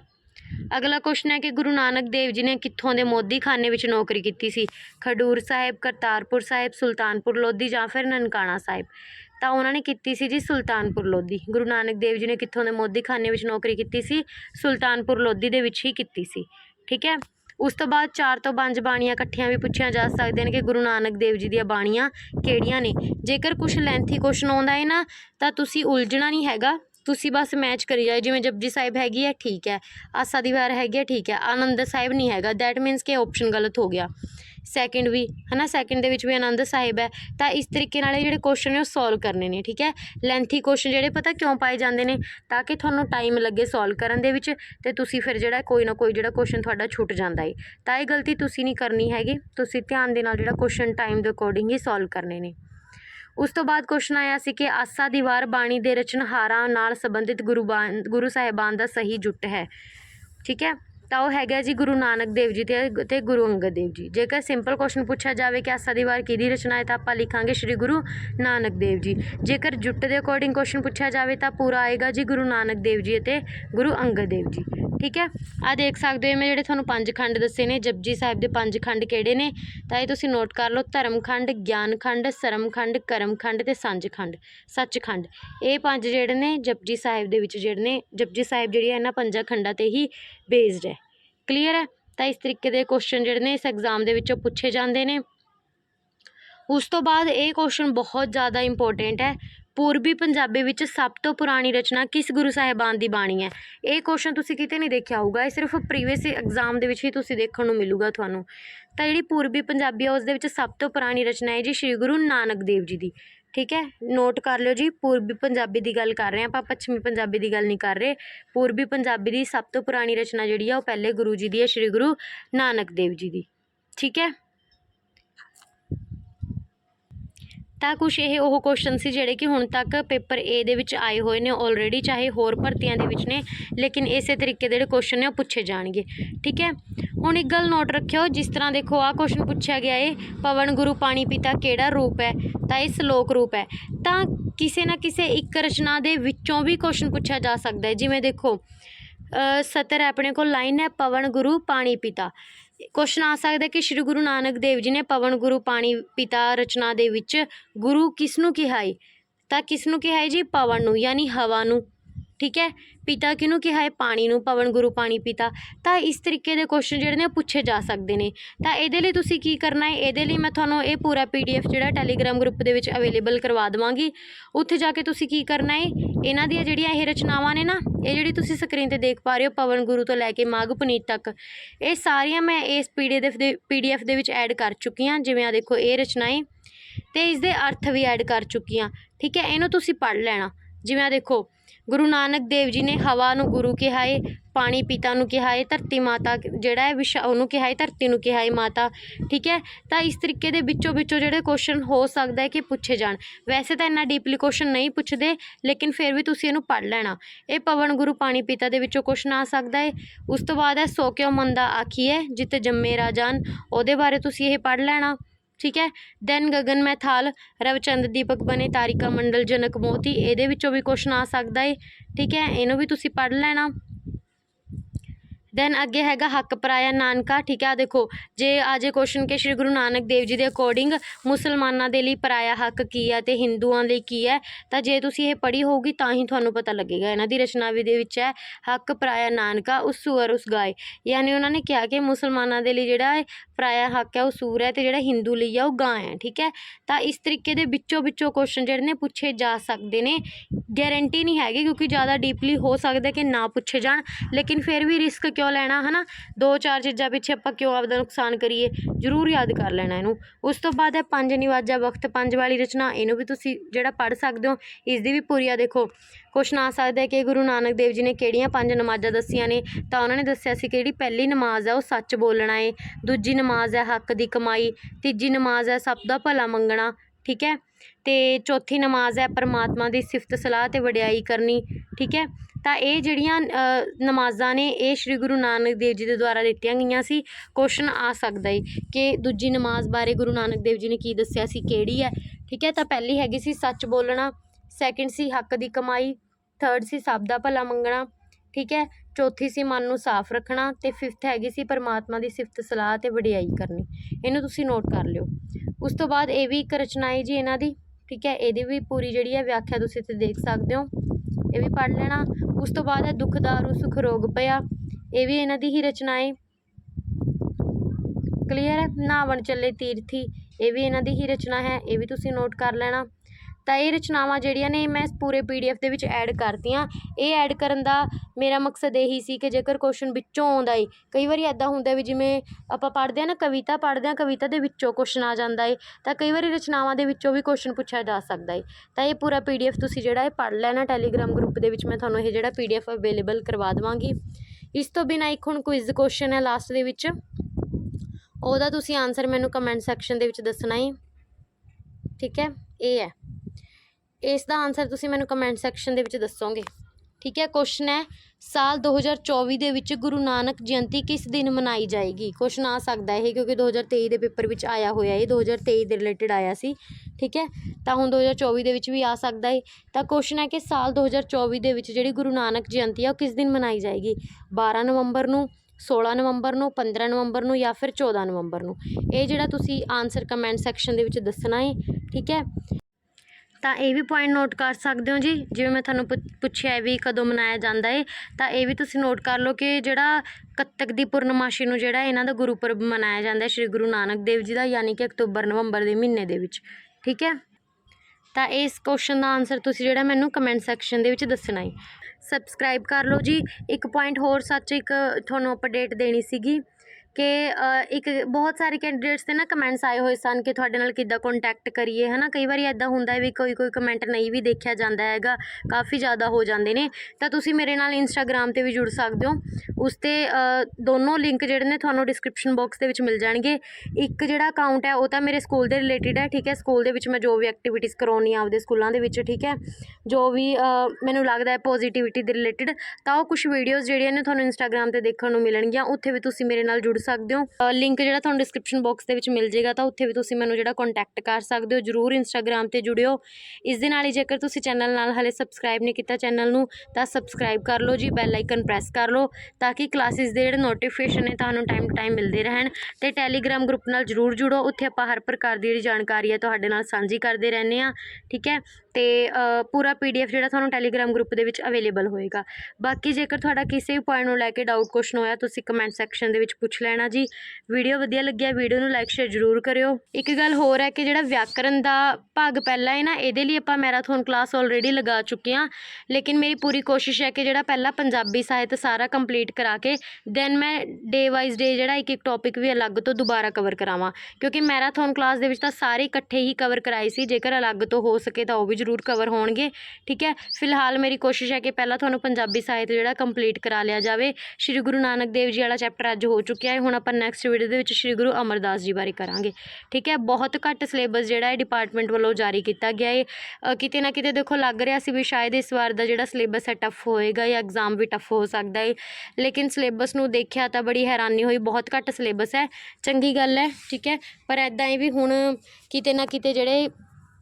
ਅਗਲਾ ਕੁਐਸਚਨ ਹੈ ਕਿ ਗੁਰੂ ਨਾਨਕ ਦੇਵ ਜੀ ਨੇ ਕਿੱਥੋਂ ਦੇ ਮੋਦੀਖਾਨੇ ਵਿੱਚ ਨੌਕਰੀ ਕੀਤੀ ਸੀ? ਖਡੂਰ ਸਾਹਿਬ, ਕਰਤਾਰਪੁਰ ਸਾਹਿਬ, ਸੁਲਤਾਨਪੁਰ ਲੋਧੀ ਜਾਂ ਫਿਰ ਨਨਕਾਣਾ ਸਾਹਿਬ? ਤਾਂ ਉਹਨਾਂ ਨੇ ਕੀਤੀ ਸੀ ਜੀ ਸੁਲਤਾਨਪੁਰ ਲੋਧੀ। ਗੁਰੂ ਨਾਨਕ ਦੇਵ ਜੀ ਨੇ ਕਿੱਥੋਂ ਦੇ ਮੋਦੀਖਾਨੇ ਵਿੱਚ ਨੌਕਰੀ ਕੀਤੀ ਸੀ? ਸੁਲਤਾਨਪੁਰ ਲੋਧੀ ਦੇ ਵਿੱਚ ਹੀ ਕੀਤੀ ਸੀ। ਠੀਕ ਹੈ? ਉਸ ਤੋਂ ਬਾਅਦ ਚਾਰ ਤੋਂ ਪੰਜ ਬਾਣੀਆਂ ਇਕੱਠੀਆਂ ਵੀ ਪੁੱਛੀਆਂ ਜਾ ਸਕਦੀਆਂ ਨੇ ਕਿ ਗੁਰੂ ਨਾਨਕ ਦੇਵ ਜੀ ਦੀਆਂ ਬਾਣੀਆਂ ਕਿਹੜੀਆਂ ਨੇ? ਜੇਕਰ ਕੁਝ ਲੈਂਥੀ ਕੁਐਸਚਨ ਆਉਂਦਾ ਹੈ ਨਾ, ਤਾਂ ਤੁਸੀਂ ਉਲਝਣਾ ਨਹੀਂ ਹੈਗਾ। ਤੁਸੀਂ ਬਸ ਮੈਚ ਕਰੀ ਜਾਓ, ਜਿਵੇਂ ਜਪਜੀ ਸਾਹਿਬ ਹੈਗੀ ਹੈ ਠੀਕ ਹੈ। ਆਸਾ ਦੀ ਵਾਰ ਹੈਗੀ ਹੈ ਠੀਕ ਹੈ। ਆਨੰਦ ਸਾਹਿਬ ਨਹੀਂ ਹੈਗਾ ਦੈਟ ਮੀਨਸ ਕਿ ਆਪਸ਼ਨ ਗਲਤ ਹੋ ਗਿਆ। ਸੈਕਿੰਡ ਵੀ, ਹਨਾ ਸੈਕਿੰਡ ਦੇ ਵਿੱਚ ਵੀ ਆਨੰਦ ਸਾਹਿਬ ਹੈ। ਤਾਂ ਇਸ ਤਰੀਕੇ ਨਾਲ ਇਹ ਜਿਹੜੇ ਕੁਐਸਚਨ ਨੇ ਉਹ ਸੋਲਵ ਕਰਨੇ ਨੇ, ਠੀਕ ਹੈ। ਲੈਂਥੀ ਕੁਐਸਚਨ ਜਿਹੜੇ ਪਤਾ ਕਿਉਂ ਪਾਏ ਜਾਂਦੇ ਨੇ? ਤਾਂ ਕਿ ਤੁਹਾਨੂੰ ਟਾਈਮ ਲੱਗੇ ਸੋਲਵ ਕਰਨ ਦੇ ਵਿੱਚ ਤੇ ਤੁਸੀਂ ਫਿਰ ਜਿਹੜਾ ਕੋਈ ਨਾ ਕੋਈ ਜਿਹੜਾ ਕੁਐਸਚਨ ਤੁਹਾਡਾ ਛੁੱਟ ਜਾਂਦਾ ਹੈ ਤਾਂ ਇਹ ਗਲਤੀ ਤੁਸੀਂ ਨਹੀਂ ਕਰਨੀ ਹੈਗੀ। ਤੁਸੀਂ ਧਿਆਨ ਦੇ ਨਾਲ ਜਿਹੜਾ ਕੁਐਸਚਨ ਟਾਈਮ ਦੇ ਅਕੋਰਡਿੰਗ ਹੀ ਸੋਲਵ ਕਰਨੇ ਨੇ। ਉਸ ਤੋਂ ਬਾਅਦ ਕੁਐਸਚਨ ਆਇਆ ਸੀ ਕਿ ਆਸਾ ਦੀ ਵਾਰ ਬਾਣੀ ਦੇ ਰਚਨਹਾਰਾਂ ਨਾਲ ਸੰਬੰਧਿਤ ਗੁਰੂ ਬਾਣ ਗੁਰੂ ਸਾਹਿਬਾਨ ਦਾ ਸਹੀ ਜੁੱਟ ਹੈ। ਠੀਕ ਹੈ? ਤਾਂ ਉਹ ਹੈਗਾ ਜੀ ਗੁਰੂ ਨਾਨਕ ਦੇਵ ਜੀ ਤੇ ਤੇ ਗੁਰੂ ਅੰਗਦ ਦੇਵ ਜੀ। ਜੇਕਰ ਸਿੰਪਲ ਕੁਐਸਚਨ ਪੁੱਛਿਆ ਜਾਵੇ ਕਿ ਆਸਾ ਦੀ ਵਾਰ ਕਿਹਦੀ ਰਚਨਾ ਹੈ ਤਾਂ ਆਪਾਂ ਲਿਖਾਂਗੇ ਸ੍ਰੀ ਗੁਰੂ ਨਾਨਕ ਦੇਵ ਜੀ। ਜੇਕਰ ਜੁੱਟ ਦੇ ਅਕੋਰਡਿੰਗ ਕੁਐਸਚਨ ਪੁੱਛਿਆ ਜਾਵੇ ਤਾਂ ਪੂਰਾ ਆਏਗਾ ਜੀ ਗੁਰੂ ਨਾਨਕ ਦੇਵ ਜੀ ਅਤੇ ਗੁਰੂ ਅੰਗਦ ਦੇਵ ਜੀ। ਠੀਕ ਹੈ? ਆ ਦੇਖ ਸਕਦੇ ਹੋ, ਮੈਂ ਜਿਹੜੇ ਤੁਹਾਨੂੰ ਪੰਜ ਖੰਡ ਦੱਸੇ ਨੇ, ਜਪਜੀ ਸਾਹਿਬ ਦੇ ਪੰਜ ਖੰਡ ਕਿਹੜੇ ਨੇ? ਤਾਂ ਇਹ ਤੁਸੀਂ ਨੋਟ ਕਰ ਲਓ, ਧਰਮ ਖੰਡ, ਗਿਆਨ ਖੰਡ, ਸਰਮ ਖੰਡ, ਕਰਮ ਖੰਡ ਤੇ ਸੰਜ ਖੰਡ, ਸੱਚ ਖੰਡ। ਇਹ ਪੰਜ ਜਿਹੜੇ ਨੇ, ਜਪਜੀ ਸਾਹਿਬ ਦੇ ਵਿੱਚ ਜਿਹੜੇ ਨੇ, ਜਪਜੀ ਸਾਹਿਬ ਜਿਹੜੀ ਹੈ ਇਹਨਾਂ ਪੰਜਾਂ ਖੰਡਾਂ ਤੇ ਹੀ ਬੇਸਡ ਹੈ। ਕਲੀਅਰ ਹੈ? ਤਾਂ ਇਸ ਤਰੀਕੇ ਦੇ ਕੁਐਸਚਨ ਜਿਹੜੇ ਨੇ, ਇਸ ਐਗਜ਼ਾਮ ਦੇ ਵਿੱਚੋਂ ਪੁੱਛੇ ਜਾਂਦੇ ਨੇ। ਉਸ ਤੋਂ ਬਾਅਦ ਇਹ ਕੁਐਸਚਨ ਬਹੁਤ ਜ਼ਿਆਦਾ ਇੰਪੋਰਟੈਂਟ ਹੈ। ਪੂਰਬੀ ਪੰਜਾਬੀ ਵਿੱਚ ਸਭ ਤੋਂ ਪੁਰਾਣੀ ਰਚਨਾ ਕਿਸ ਗੁਰੂ ਸਾਹਿਬਾਨ ਦੀ ਬਾਣੀ ਹੈ? ਇਹ ਕੁਐਸਚਨ ਤੁਸੀਂ ਕਿਤੇ ਨਹੀਂ ਦੇਖਿਆ ਹੋਊਗਾ, ਇਹ ਸਿਰਫ ਪ੍ਰੀਵੀਅਸ ਐਗਜ਼ਾਮ ਦੇ ਵਿੱਚ ਹੀ ਤੁਸੀਂ ਦੇਖਣ ਨੂੰ ਮਿਲੂਗਾ ਤੁਹਾਨੂੰ। ਤਾਂ ਜਿਹੜੀ ਪੂਰਬੀ ਪੰਜਾਬੀ ਹੈ, ਉਸ ਦੇ ਵਿੱਚ ਸਭ ਤੋਂ ਪੁਰਾਣੀ ਰਚਨਾ ਹੈ ਜੀ ਸ਼੍ਰੀ ਗੁਰੂ ਨਾਨਕ ਦੇਵ ਜੀ ਦੀ। ਠੀਕ ਹੈ? ਨੋਟ ਕਰ ਲਿਓ ਜੀ, ਪੂਰਬੀ ਪੰਜਾਬੀ ਦੀ ਗੱਲ ਕਰ ਰਹੇ ਹਾਂ ਆਪਾਂ, ਪੱਛਮੀ ਪੰਜਾਬੀ ਦੀ ਗੱਲ ਨਹੀਂ ਕਰ ਰਹੇ। ਪੂਰਬੀ ਪੰਜਾਬੀ ਦੀ ਸਭ ਤੋਂ ਪੁਰਾਣੀ ਰਚਨਾ ਜਿਹੜੀ ਆ ਉਹ ਪਹਿਲੇ ਗੁਰੂ ਜੀ ਦੀ ਹੈ, ਸ਼੍ਰੀ ਗੁਰੂ ਨਾਨਕ ਦੇਵ ਜੀ ਦੀ। ਠੀਕ ਹੈ? ਤਾਂ ਕੁਛ ਇਹ ਉਹ ਕੁਐਸਚਨ ਸੀ ਜਿਹੜੇ ਕਿ ਹੁਣ ਤੱਕ ਪੇਪਰ ਏ ਦੇ ਵਿੱਚ ਆਏ ਹੋਏ ਨੇ ਆਲਰੇਡੀ ਚਾਹੇ ਹੋਰ ਭਰਤੀਆਂ ਦੇ ਵਿੱਚ ਨੇ, ਲੇਕਿਨ ਇਸੇ ਤਰੀਕੇ ਦੇ ਜਿਹੜੇ ਕੁਐਸਚਨ ਨੇ ਉਹ ਪੁੱਛੇ ਜਾਣਗੇ। ਠੀਕ ਹੈ? ਹੁਣ ਇੱਕ ਗੱਲ ਨੋਟ ਰੱਖਿਓ, ਜਿਸ ਤਰ੍ਹਾਂ ਦੇਖੋ ਆਹ ਕੁਐਸਚਨ ਪੁੱਛਿਆ ਗਿਆ ਏ, ਪਵਨ ਗੁਰੂ ਪਾਣੀ ਪਿਤਾ ਕਿਹੜਾ ਰੂਪ ਹੈ? ਤਾਂ ਇਹ ਸ਼ਲੋਕ ਰੂਪ ਹੈ। ਤਾਂ ਕਿਸੇ ਨਾ ਕਿਸੇ ਇੱਕ ਰਚਨਾ ਦੇ ਵਿੱਚੋਂ ਵੀ ਕੁਐਸਚਨ ਪੁੱਛਿਆ ਜਾ ਸਕਦਾ ਹੈ। ਜਿਵੇਂ ਦੇਖੋ ਸਤਰ ਆਪਣੇ ਕੋਲ ਲਾਈਨ ਹੈ ਪਵਨ ਗੁਰੂ ਪਾਣੀ ਪਿਤਾ। ਕੁਐਸਚਨ ਆ ਸਕਦਾ ਕਿ ਸ੍ਰੀ ਗੁਰੂ ਨਾਨਕ ਦੇਵ ਜੀ ਨੇ ਪਵਨ ਗੁਰੂ ਪਾਣੀ ਪਿਤਾ ਰਚਨਾ ਦੇ ਵਿੱਚ ਗੁਰੂ ਕਿਸ ਨੂੰ ਕਿਹਾ ਹੈ ਤਾਂ ਕਿਸ ਨੂੰ ਕਿਹਾ ਹੈ ਜੀ? ਪਵਨ ਨੂੰ, ਯਾਨੀ ਹਵਾ ਨੂੰ। ਠੀਕ ਹੈ? ਪਿਤਾ ਕਿਹਨੂੰ ਕਿਹਾ ਹੈ? ਪਾਣੀ ਨੂੰ, ਪਵਨ ਗੁਰੂ ਪਾਣੀ ਪਿਤਾ। ਤਾਂ ਇਸ ਤਰੀਕੇ ਦੇ ਕੁਐਸਚਨ ਜਿਹੜੇ ਨੇ ਉਹ ਪੁੱਛੇ ਜਾ ਸਕਦੇ ਨੇ। ਤਾਂ ਇਹਦੇ ਲਈ ਤੁਸੀਂ ਕੀ ਕਰਨਾ ਹੈ? ਇਹਦੇ ਲਈ ਮੈਂ ਤੁਹਾਨੂੰ ਇਹ ਪੂਰਾ ਪੀਡੀਐਫ ਜਿਹੜਾ ਟੈਲੀਗ੍ਰਾਮ ਗਰੁੱਪ ਦੇ ਵਿੱਚ ਅਵੇਲੇਬਲ ਕਰਵਾ ਦੇਵਾਂਗੀ। ਉੱਥੇ ਜਾ ਕੇ ਤੁਸੀਂ ਕੀ ਕਰਨਾ ਹੈ? ਇਹਨਾਂ ਦੀਆਂ ਜਿਹੜੀਆਂ ਇਹ ਰਚਨਾਵਾਂ ਨੇ ਨਾ, ਇਹ ਜਿਹੜੀ ਤੁਸੀਂ ਸਕਰੀਨ ਤੇ ਦੇਖ ਪਾ ਰਹੇ ਹੋ ਪਵਨ ਗੁਰੂ ਤੋਂ ਲੈ ਕੇ ਮਾਘ ਪੁਨੀਤ ਤੱਕ, ਇਹ ਸਾਰੀਆਂ ਮੈਂ ਇਸ ਪੀਡੀਐਫ ਦੇ ਪੀਡੀਐਫ ਦੇ ਵਿੱਚ ਐਡ ਕਰ ਚੁੱਕੀ ਹਾਂ। ਜਿਵੇਂ ਆ ਦੇਖੋ, ਇਹ ਰਚਨਾएं ਤੇ ਇਸ ਦੇ ਅਰਥ ਵੀ ਐਡ ਕਰ ਚੁੱਕੀ ਹਾਂ। ਠੀਕ ਹੈ? ਇਹਨੂੰ ਤੁਸੀਂ ਪੜ੍ਹ ਲੈਣਾ। ਜਿਵੇਂ ਆ ਦੇਖੋ ਗੁਰੂ ਨਾਨਕ ਦੇਵ ਜੀ ਨੇ ਹਵਾ ਨੂੰ ਗੁਰੂ ਕਿਹਾ ਏ ਪਾਣੀ ਪਿਤਾ ਨੂੰ ਕਿਹਾ ਏ ਧਰਤੀ ਮਾਤਾ ਜਿਹੜਾ ਹੈ ਵਿਸ਼ਾ, ਉਹਨੂੰ ਕਿਹਾ ਏ ਧਰਤੀ ਨੂੰ ਕਿਹਾ ਏ ਮਾਤਾ, ਠੀਕ ਹੈ? ਤਾਂ ਇਸ ਤਰੀਕੇ ਦੇ ਵਿੱਚੋਂ ਵਿੱਚੋਂ ਜਿਹੜੇ ਕੁਐਸਚਨ ਹੋ ਸਕਦਾ ਹੈ ਕਿ ਪੁੱਛੇ ਜਾਣ। ਵੈਸੇ ਤਾਂ ਇੰਨਾ ਡੀਪਲੀ ਕੁਐਸਚਨ ਨਹੀਂ ਪੁੱਛਦੇ, ਲੇਕਿਨ ਫਿਰ ਵੀ ਤੁਸੀਂ ਇਹਨੂੰ ਪੜ੍ਹ ਲੈਣਾ। ਇਹ ਪਵਨ ਗੁਰੂ ਪਾਣੀ ਪਿਤਾ ਦੇ ਵਿੱਚੋਂ ਕੁਐਸਚਨ ਆ ਸਕਦਾ ਹੈ। ਉਸ ਤੋਂ ਬਾਅਦ ਹੈ, ਸੋ ਕਿਉਂ ਮੰਦਾ ਆਖੀ ਹੈ ਜਿਤ ਜੰਮੇ ਰਾਜਾਨ, ਉਹਦੇ ਬਾਰੇ ਤੁਸੀਂ ਇਹ ਪੜ੍ਹ ਲੈਣਾ। ਠੀਕ ਹੈ? ਦੈਨ ਗਗਨ ਮੈਂ ਰਵਚੰਦ ਦੀਪਕ ਬਣੇ, ਤਾਰਿਕਾ ਮੰਡਲ, ਜਨਕ ਮੋਤੀ, ਇਹਦੇ ਵਿੱਚੋਂ ਵੀ ਕੁਐਸਚਨ ਆ ਸਕਦਾ ਏ। ਠੀਕ ਹੈ? ਇਹਨੂੰ ਵੀ ਤੁਸੀਂ ਪੜ੍ਹ ਲੈਣਾ। ਦੈਨ ਅੱਗੇ ਹੈਗਾ ਹੱਕ ਪਰਾਇਆ ਨਾਨਕਾ, ਠੀਕ ਹੈ, ਆਹ ਦੇਖੋ, ਜੇ ਆ ਜੇ ਕੁਐਸਚਨ ਕਿ ਸ਼੍ਰੀ ਗੁਰੂ ਨਾਨਕ ਦੇਵ ਜੀ ਦੇ ਅਕੋਰਡਿੰਗ ਮੁਸਲਮਾਨਾਂ ਦੇ ਲਈ ਪਰਾਇਆ ਹੱਕ ਕੀ ਹੈ ਤੇ ਹਿੰਦੂਆਂ ਲਈ ਕੀ ਹੈ, ਤਾਂ ਜੇ ਤੁਸੀਂ ਇਹ ਪੜ੍ਹੀ ਹੋਊਗੀ ਤਾਂ ਹੀ ਤੁਹਾਨੂੰ ਪਤਾ ਲੱਗੇਗਾ, ਇਹਨਾਂ ਦੀ ਰਚਨਾ ਵੀ ਦੇ ਵਿੱਚ ਹੈ, ਹੱਕ ਪਰਾਇਆ ਨਾਨਕਾ, ਉਸ ਸੂਰ, ਉਸ ਗਾਏ। ਯਾਨੀ ਉਹਨਾਂ ਨੇ ਕਿਹਾ ਕਿ ਮੁਸਲਮਾਨਾਂ ਦੇ ਲਈ ਜਿਹੜਾ ਹੈ ਪਰਾਇਆ ਹੱਕ ਹੈ, ਉਹ ਸੂਰ ਹੈ ਤੇ ਜਿਹੜਾ ਹਿੰਦੂ ਲਈ ਆ ਉਹ ਗਾਂ ਹੈ, ਠੀਕ ਹੈ। ਤਾਂ ਇਸ ਤਰੀਕੇ ਦੇ ਵਿੱਚੋਂ ਵਿੱਚੋਂ ਕੁਐਸਚਨ ਜਿਹੜੇ ਨੇ ਪੁੱਛੇ ਜਾ ਸਕਦੇ ਨੇ। ਗਾਰੰਟੀ ਨਹੀਂ ਹੈਗੀ ਕਿਉਂਕਿ ਜ਼ਿਆਦਾ ਡੀਪਲੀ ਹੋ ਸਕਦਾ ਕਿ ਨਾ ਪੁੱਛੇ ਜਾਣ, ਲੇਕਿਨ ਫਿਰ ਵੀ ਰਿਸਕ ਕਿਉਂ ਲੈਣਾ, ਹਨਾ? ਦੋ ਚਾਰ ਚੀਜ਼ਾਂ ਪਿੱਛੇ ਆਪਾਂ ਕਿਉਂ ਆਪਦਾ ਨੁਕਸਾਨ ਕਰੀਏ? ਜ਼ਰੂਰ ਯਾਦ ਕਰ ਲੈਣਾ ਇਹਨੂੰ। ਉਸ ਤੋਂ ਬਾਅਦ ਹੈ ਪੰਜ ਨਿਵਾਜਾ ਵਕਤ, ਪੰਜ ਵਾਲੀ ਰਚਨਾ, ਇਹਨੂੰ ਵੀ ਤੁਸੀਂ ਜਿਹੜਾ ਪੜ੍ਹ ਸਕਦੇ ਹੋ ਇਸ ਦੀ ਵੀ ਪੂਰੀ ਦੇਖੋ। ਕੁਛ ਆ ਸਕਦਾ ਕਿ ਗੁਰੂ ਨਾਨਕ ਦੇਵ ਜੀ ਨੇ ਕਿਹੜੀਆਂ ਪੰਜ ਨਮਾਜ਼ਾਂ ਦੱਸੀਆਂ ਨੇ, ਤਾਂ ਉਹਨਾਂ ਨੇ ਦੱਸਿਆ ਸੀ ਕਿ ਜਿਹੜੀ ਪਹਿਲੀ ਨਮਾਜ਼ ਹੈ ਉਹ ਸੱਚ ਬੋਲਣਾ ਏ, ਦੂਜੀ ਨਮਾਜ਼ ਹੈ ਹੱਕ ਦੀ ਕਮਾਈ, ਤੀਜੀ ਨਮਾਜ਼ ਹੈ ਸਭ ਦਾ ਭਲਾ ਮੰਗਣਾ, ਠੀਕ ਹੈ? ਅਤੇ ਚੌਥੀ ਨਮਾਜ਼ ਹੈ, ਪਰਮਾਤਮਾ ਦੀ ਸਿਫਤ, ਸਲਾਹ ਅਤੇ ਵਡਿਆਈ ਕਰਨੀ, ਠੀਕ ਹੈ? ਤਾਂ ਇਹ ਜਿਹੜੀਆਂ ਨਮਾਜ਼ਾਂ ਨੇ, ਇਹ ਸ੍ਰੀ ਗੁਰੂ ਨਾਨਕ ਦੇਵ ਜੀ ਦੇ ਦੁਆਰਾ ਦਿੱਤੀਆਂ ਗਈਆਂ ਸੀ ਕੁਸ਼ਚਨ ਆ ਸਕਦਾ ਏ ਕਿ ਦੂਜੀ ਨਮਾਜ਼ ਬਾਰੇ ਗੁਰੂ ਨਾਨਕ ਦੇਵ ਜੀ ਨੇ ਕੀ ਦੱਸਿਆ ਸੀ, ਕਿਹੜੀ ਹੈ? ਠੀਕ ਹੈ? ਤਾਂ ਪਹਿਲੀ ਹੈਗੀ ਸੀ, ਸੱਚ ਬੋਲਣਾ ਸੈਕਿੰਡ ਸੀ, ਹੱਕ ਦੀ ਕਮਾਈ ਥਰਡ ਸੀ, ਸਭ ਦਾ ਭਲਾ ਮੰਗਣਾ, ਠੀਕ ਹੈ? ਚੌਥੀ ਸੀ ਮਨ ਨੂੰ ਸਾਫ਼ ਰੱਖਣਾ ਤੇ ਫਿਫਥ ਹੈਗੀ ਸੀ ਪਰਮਾਤਮਾ ਦੀ ਸਿਫਤ ਸਲਾਹ ਤੇ ਵਡਿਆਈ ਕਰਨੀ। ਇਹਨੂੰ ਤੁਸੀਂ ਨੋਟ ਕਰ ਲਿਓ। ਉਸ ਤੋਂ ਬਾਅਦ ਇਹ ਵੀ ਇੱਕ ਰਚਨਾ ਹੈ ਜੀ ਇਹਨਾਂ ਦੀ, ਠੀਕ ਹੈ, ਇਹਦੀ ਵੀ ਪੂਰੀ ਜਿਹੜੀ ਹੈ ਵਿਆਖਿਆ ਤੁਸੀਂ ਇੱਥੇ ਦੇਖ ਸਕਦੇ ਹੋ। ਇਹ ਵੀ ਪੜ੍ਹ ਲੈਣਾ। ਉਸ ਤੋਂ ਬਾਅਦ ਹੈ ਦੁਖਦਾਰੂ ਸੁਖ, ਰੋਗ, ਪਿਆ। ਇਹ ਵੀ ਇਹਨਾਂ ਦੀ ਹੀ ਰਚਨਾ ਹੈ ਕਲੀਅਰ ਹੈ? ਨਾਵਣ ਚੱਲੇ ਤੀਰਥੀ। ਇਹ ਵੀ ਇਹਨਾਂ ਦੀ ਹੀ ਰਚਨਾ ਹੈ। ਇਹ ਵੀ ਤੁਸੀਂ ਨੋਟ ਕਰ ਲੈਣਾ। ਤਾਂ ਇਹ ਰਚਨਾਵਾਂ ਜਿਹੜੀਆਂ ਨੇ ਮੈਂ ਪੂਰੇ ਪੀ ਡੀ ਐੱਫ ਦੇ ਵਿੱਚ ਐਡ ਕਰਤੀਆਂ। ਇਹ ਐਡ ਕਰਨ ਦਾ ਮੇਰਾ ਮਕਸਦ ਇਹੀ ਸੀ ਕਿ ਜੇਕਰ ਕੁਸ਼ਚਨ ਵਿੱਚੋਂ ਆਉਂਦਾ ਏ, ਕਈ ਵਾਰੀ ਇੱਦਾਂ ਹੁੰਦਾ ਵੀ ਜਿਵੇਂ ਆਪਾਂ ਪੜ੍ਹਦੇ ਹਾਂ ਨਾ, ਕਵਿਤਾ ਪੜ੍ਹਦੇ ਹਾਂ ਕਵਿਤਾ ਦੇ ਵਿੱਚੋਂ ਕੁਸ਼ਚਨ ਆ ਜਾਂਦਾ ਏ, ਤਾਂ ਕਈ ਵਾਰੀ ਰਚਨਾਵਾਂ ਦੇ ਵਿੱਚੋਂ ਵੀ ਕੁਸ਼ਚਨ ਪੁੱਛਿਆ ਜਾ ਸਕਦਾ ਏ। ਤਾਂ ਇਹ ਪੂਰਾ ਪੀ ਡੀ ਐੱਫ ਤੁਸੀਂ ਜਿਹੜਾ ਇਹ ਪੜ੍ਹ ਲੈਣਾ ਟੈਲੀਗ੍ਰਾਮ ਗਰੁੱਪ ਦੇ ਵਿੱਚ ਮੈਂ ਤੁਹਾਨੂੰ ਇਹ ਜਿਹੜਾ ਪੀ ਡੀ ਐੱਫ ਅਵੇਲੇਬਲ ਕਰਵਾ ਦੇਵਾਂਗੀ। ਇਸ ਤੋਂ ਬਿਨਾਂ ਇੱਕ ਹੁਣ ਕੁਇਜ਼ ਕੁਸ਼ਚਨ ਹੈ ਲਾਸਟ ਦੇ ਵਿੱਚ। ਉਹਦਾ ਤੁਸੀਂ ਆਨਸਰ ਮੈਨੂੰ ਕਮੈਂਟ ਸੈਕਸ਼ਨ ਦੇ ਵਿੱਚ ਦੱਸਣਾ ਏ। ਠੀਕ ਹੈ? ਇਹ ਹੈ। ਇਸ ਦਾ ਆਨਸਰ ਤੁਸੀਂ ਮੈਨੂੰ ਕਮੈਂਟ ਸੈਕਸ਼ਨ ਦੇ ਵਿੱਚ ਦੱਸੋਗੇ। ਠੀਕ ਹੈ ਕੁਐਸਚਨ ਹੈ, ਸਾਲ 2024 ਦੇ ਵਿੱਚ ਗੁਰੂ ਨਾਨਕ ਜਯੰਤੀ ਕਿਸ ਦਿਨ ਮਨਾਈ ਜਾਏਗੀ? ਕੁਐਸਚਨ ਆ ਸਕਦਾ ਇਹ, ਕਿਉਂਕਿ 2023 ਦੇ ਪੇਪਰ ਵਿੱਚ ਆਇਆ ਹੋਇਆ ਇਹ 2023 ਦੇ ਰਿਲੇਟਡ ਆਇਆ ਸੀ। ਠੀਕ ਹੈ, ਤਾਂ ਹੁਣ 2024 ਦੇ ਵਿੱਚ ਵੀ ਆ ਸਕਦਾ ਹੈ ਤਾਂ ਕੁਐਸਚਨ ਹੈ ਕਿ ਸਾਲ 2024 ਦੇ ਵਿੱਚ ਜਿਹੜੀ ਗੁਰੂ ਨਾਨਕ ਜਯੰਤੀ ਆ, ਉਹ ਕਿਸ ਦਿਨ ਮਨਾਈ ਜਾਏਗੀ? 12 ਨਵੰਬਰ ਨੂੰ 16 ਨਵੰਬਰ ਨੂੰ 15 ਨਵੰਬਰ ਨੂੰ ਜਾਂ ਫਿਰ 14 ਨਵੰਬਰ ਨੂੰ? ਇਹ ਜਿਹੜਾ ਤੁਸੀਂ ਆਨਸਰ ਕਮੈਂਟ ਸੈਕਸ਼ਨ ਦੇ ਵਿੱਚ ਦੱਸਣਾ ਹੈ, ਠੀਕ ਹੈ। ਤਾਂ ਇਹ ਵੀ ਪੁਆਇੰਟ ਨੋਟ ਕਰ ਸਕਦੇ ਹੋ ਜੀ। ਜਿਵੇਂ ਮੈਂ ਤੁਹਾਨੂੰ ਪੁ ਪੁੱਛਿਆ ਵੀ ਕਦੋਂ ਮਨਾਇਆ ਜਾਂਦਾ ਹੈ ਤਾਂ ਇਹ ਵੀ ਤੁਸੀਂ ਨੋਟ ਕਰ ਲਓ ਕਿ ਜਿਹੜਾ ਕੱਤਕ ਦੀ ਪੂਰਨਮਾਸ਼ੀ ਨੂੰ ਜਿਹੜਾ ਇਹਨਾਂ ਦਾ ਗੁਰੂਪੁਰਬ ਮਨਾਇਆ ਜਾਂਦਾ ਹੈ ਸ਼੍ਰੀ ਗੁਰੂ ਨਾਨਕ ਦੇਵ ਜੀ ਦਾ, ਯਾਨੀ ਕਿ ਅਕਤੂਬਰ, ਨਵੰਬਰ ਦੇ ਮਹੀਨੇ ਦੇ ਵਿੱਚ। ਠੀਕ ਹੈ? ਤਾਂ ਇਸ ਕੁਐਸਚਨ ਦਾ ਆਨਸਰ ਤੁਸੀਂ ਜਿਹੜਾ ਮੈਨੂੰ ਕਮੈਂਟ ਸੈਕਸ਼ਨ ਦੇ ਵਿੱਚ ਦੱਸਣਾ ਹੈ ਸਬਸਕ੍ਰਾਈਬ ਕਰ ਲਓ ਜੀ। ਇੱਕ ਪੁਆਇੰਟ ਹੋਰ, ਸੱਚ ਇੱਕ ਤੁਹਾਨੂੰ ਅਪਡੇਟ ਦੇਣੀ ਸੀਗੀ। ਕਿ ਇੱਕ ਬਹੁਤ ਸਾਰੇ ਕੈਂਡੀਡੇਟਸ ਤੇ ਨਾ ਕਮੈਂਟਸ ਆਏ ਹੋਏ ਸਨ ਕਿ ਤੁਹਾਡੇ ਨਾਲ ਕਿੱਦਾਂ ਕੋਂਟੈਕਟ ਕਰੀਏ ਹੈ ਨਾ ਕਈ ਵਾਰੀ ਇੱਦਾਂ ਹੁੰਦਾ ਵੀ ਕੋਈ ਕੋਈ ਕਮੈਂਟ ਨਹੀਂ ਵੀ ਦੇਖਿਆ ਜਾਂਦਾ ਹੈਗਾ, ਕਾਫੀ ਜ਼ਿਆਦਾ ਹੋ ਜਾਂਦੇ ਨੇ। ਤਾਂ ਤੁਸੀਂ ਮੇਰੇ ਨਾਲ ਇੰਸਟਾਗ੍ਰam ਤੇ ਵੀ ਜੁੜ ਸਕਦੇ ਹੋ। ਉਸ ਤੇ ਦੋਨੋਂ ਲਿੰਕ ਜਿਹੜੇ ਨੇ ਤੁਹਾਨੂੰ ਡਿਸਕ੍ਰਿਪਸ਼ਨ ਬਾਕਸ ਦੇ ਵਿੱਚ ਮਿਲ ਜਾਣਗੇ। ਇੱਕ ਜਿਹੜਾ ਅਕਾਊਂਟ ਹੈ, ਉਹ ਤਾਂ ਮੇਰੇ ਸਕੂਲ ਦੇ ਰਿਲੇਟਿਡ ਹੈ, ਠੀਕ ਹੈ? ਸਕੂਲ ਦੇ ਵਿੱਚ ਮੈਂ ਜੋ ਵੀ ਐਕਟੀਵਿਟੀਜ਼ ਕਰਾਉਣੀ ਆ ਆਪਦੇ ਸਕੂਲਾਂ ਦੇ ਵਿੱਚ, ਠੀਕ ਹੈ? ਜੋ ਵੀ ਮੈਨੂੰ ਲੱਗਦਾ ਹੈ ਪੋਜ਼ਿਟਿਵਿਟੀ ਦੇ ਰਿਲੇਟਿਡ ਤਾਂ ਉਹ ਕੁਝ ਵੀਡੀਓਜ਼ ਜਿਹੜੀਆਂ ਨੇ ਤੁਹਾਨੂੰ ਇੰਸਟਾਗ੍ਰam ਤੇ ਦੇਖਣ ਨੂੰ ਮਿਲਣਗੀਆਂ। ਉੱਥੇ ਵੀ ਤੁਸੀਂ ਮੇਰੇ ਨਾਲ ਜੁੜ ਸਕਦੇ ਹੋ। ਲਿੰਕ ਜਿਹੜਾ ਤੁਹਾਨੂੰ ਡਿਸਕ੍ਰਿਪਸ਼ਨ ਬਾਕਸ ਦੇ ਵਿੱਚ ਮਿਲ ਜਾਏਗਾ ਤਾਂ ਉੱਥੇ ਵੀ ਤੁਸੀਂ ਮੈਨੂੰ ਜਿਹੜਾ ਕੰਟੈਕਟ ਕਰ ਸਕਦੇ ਹੋ। ਜਰੂਰ ਇੰਸਟਾਗ੍ਰam ਤੇ ਜੁੜਿਓ। ਇਸ ਦੇ ਨਾਲ ਹੀ ਜੇਕਰ ਤੁਸੀਂ ਚੈਨਲ ਨਾਲ ਹਲੇ ਸਬਸਕ੍ਰਾਈਬ ਨਹੀਂ ਕੀਤਾ ਚੈਨਲ ਨੂੰ ਤਾਂ ਸਬਸਕ੍ਰਾਈਬ ਕਰ ਲਓ ਜੀ ਬੈਲ ਆਈਕਨ ਪ੍ਰੈਸ ਕਰ ਲਓ ਤਾਂ ਕਿ ਕਲਾਸਿਸ ਦੇ ਜਿਹੜੇ ਨੋਟੀਫਿਕੇਸ਼ਨ ਨੇ ਤੁਹਾਨੂੰ ਟਾਈਮ ਟੂ ਟਾਈਮ ਮਿਲਦੇ ਰਹਿਣ। ਤੇ ਟੈਲੀਗ੍ਰam ਗਰੁੱਪ ਨਾਲ ਜਰੂਰ ਜੁੜੋ। ਉੱਥੇ ਆਪਾਂ ਹਰ ਪ੍ਰਕਾਰ ਦੀ ਜਿਹੜੀ ਜਾਣਕਾਰੀ ਹੈ ਤੁਹਾਡੇ ਨਾਲ ਸਾਂਝੀ ਕਰਦੇ ਰਹਿੰਦੇ ਆ ਠੀਕ ਹੈ? ਤੇ ਅ, ਪੂਰਾ ਪੀਡੀਐਫ ਜਿਹੜਾ ਤੁਹਾਨੂੰ ਟੈਲੀਗ੍ਰam ਗਰੁੱਪ ਦੇ ਵਿੱਚ ਅਵੇਲੇਬਲ ਹੋਏਗਾ। ਬਾਕੀ ਜੇਕਰ ਤੁਹਾਡਾ ਕਿਸੇ ਵੀ ਪੁਆਇੰਟ ਨੂੰ ਲੈ ਕੇ ਡਾਊਟ ਕੁਐਸਚਨ ਹੋਇਆ ਤੁਸੀਂ ਕਮੈਂਟ ਸੈਕਸ਼ਨ ਦੇ ਵਿੱਚ ਪੁੱਛ ਲੈਣਾ ਜੀ। ਵੀਡੀਓ ਵਧੀਆ ਲੱਗਿਆ, ਵੀਡੀਓ ਨੂੰ ਲਾਈਕ ਸ਼ੇਅਰ ਜ਼ਰੂਰ ਕਰਿਓ। ਇੱਕ ਗੱਲ ਹੋਰ ਹੈ ਕਿ ਜਿਹੜਾ ਵਿਆਕਰਨ ਦਾ ਭਾਗ ਪਹਿਲਾ ਹੈ ਨਾ, ਇਹਦੇ ਲਈ ਆਪਾਂ ਮੈਰਾਥਨ ਕਲਾਸ ਆਲਰੇਡੀ ਲਗਾ ਚੁੱਕੇ ਹਾਂ। ਲੇਕਿਨ ਮੇਰੀ ਪੂਰੀ ਕੋਸ਼ਿਸ਼ ਹੈ ਕਿ ਜਿਹੜਾ ਪਹਿਲਾ ਪੰਜਾਬੀ ਸਾਹਿਤ ਸਾਰਾ ਕੰਪਲੀਟ ਕਰਾ ਕੇ ਦੈਨ ਮੈਂ ਡੇ ਵਾਈਜ਼ ਡੇ ਜਿਹੜਾ ਇੱਕ ਇੱਕ ਟੌਪਿਕ ਵੀ ਅਲੱਗ ਤੋਂ ਦੁਬਾਰਾ ਕਵਰ ਕਰਾਵਾਂ। ਕਿਉਂਕਿ ਮੈਰਾਥਨ ਕਲਾਸ ਦੇ ਵਿੱਚ ਤਾਂ ਸਾਰੇ ਇਕੱਠੇ ਹੀ ਕਵਰ ਕਰਾਏ ਸੀ। ਜੇਕਰ ਅਲੱਗ ਤੋਂ ਹੋ ਸਕੇ ਤਾਂ ਉਹ ਵੀ ਜ਼ਰੂਰ ਕਵਰ ਹੋਣਗੇ। ਠੀਕ ਹੈ? ਫਿਲਹਾਲ ਮੇਰੀ ਕੋਸ਼ਿਸ਼ ਹੈ ਕਿ ਪਹਿਲਾਂ ਤੁਹਾਨੂੰ ਪੰਜਾਬੀ ਸਾਹਿਤ ਜਿਹੜਾ ਕੰਪਲੀਟ ਕਰਾ ਲਿਆ ਜਾਵੇ। ਸ਼੍ਰੀ ਗੁਰੂ ਨਾਨਕ ਦੇਵ ਜੀ ਵਾਲਾ ਚੈਪਟਰ ਅੱਜ ਹੋ ਚੁੱਕਿਆ ਹੈ। ਹੁਣ ਆਪਾਂ ਨੈਕਸਟ ਵੀਡੀਓ ਦੇ ਵਿੱਚ ਸ਼੍ਰੀ ਗੁਰੂ ਅਮਰਦਾਸ ਜੀ ਬਾਰੇ ਕਰਾਂਗੇ। ਠੀਕ ਹੈ, ਬਹੁਤ ਘੱਟ ਸਿਲੇਬਸ ਜਿਹੜਾ ਹੈ ਡਿਪਾਰਟਮੈਂਟ ਵੱਲੋਂ ਜਾਰੀ ਕੀਤਾ ਗਿਆ ਹੈ ਕਿਤੇ ਨਾ ਕਿਤੇ ਦੇਖੋ, ਲੱਗ ਰਿਹਾ ਸੀ ਵੀ ਸ਼ਾਇਦ ਇਸ ਵਾਰ ਦਾ ਜਿਹੜਾ ਸਿਲੇਬਸ ਹੈ ਟਫ ਹੋਏਗਾ ਜਾਂ ਐਗਜ਼ਾਮ ਵੀ ਟਫ ਹੋ ਸਕਦਾ ਹੈ ਲੇਕਿਨ ਸਿਲੇਬਸ ਨੂੰ ਦੇਖਿਆ ਤਾਂ ਬੜੀ ਹੈਰਾਨੀ ਹੋਈ, ਬਹੁਤ ਘੱਟ ਸਿਲੇਬਸ ਹੈ। ਚੰਗੀ ਗੱਲ ਹੈ, ਠੀਕ ਹੈ। ਪਰ ਐਦਾਂ ਹੈ ਵੀ ਹੁਣ ਕਿਤੇ ਨਾ ਕਿਤੇ ਜਿਹੜੇ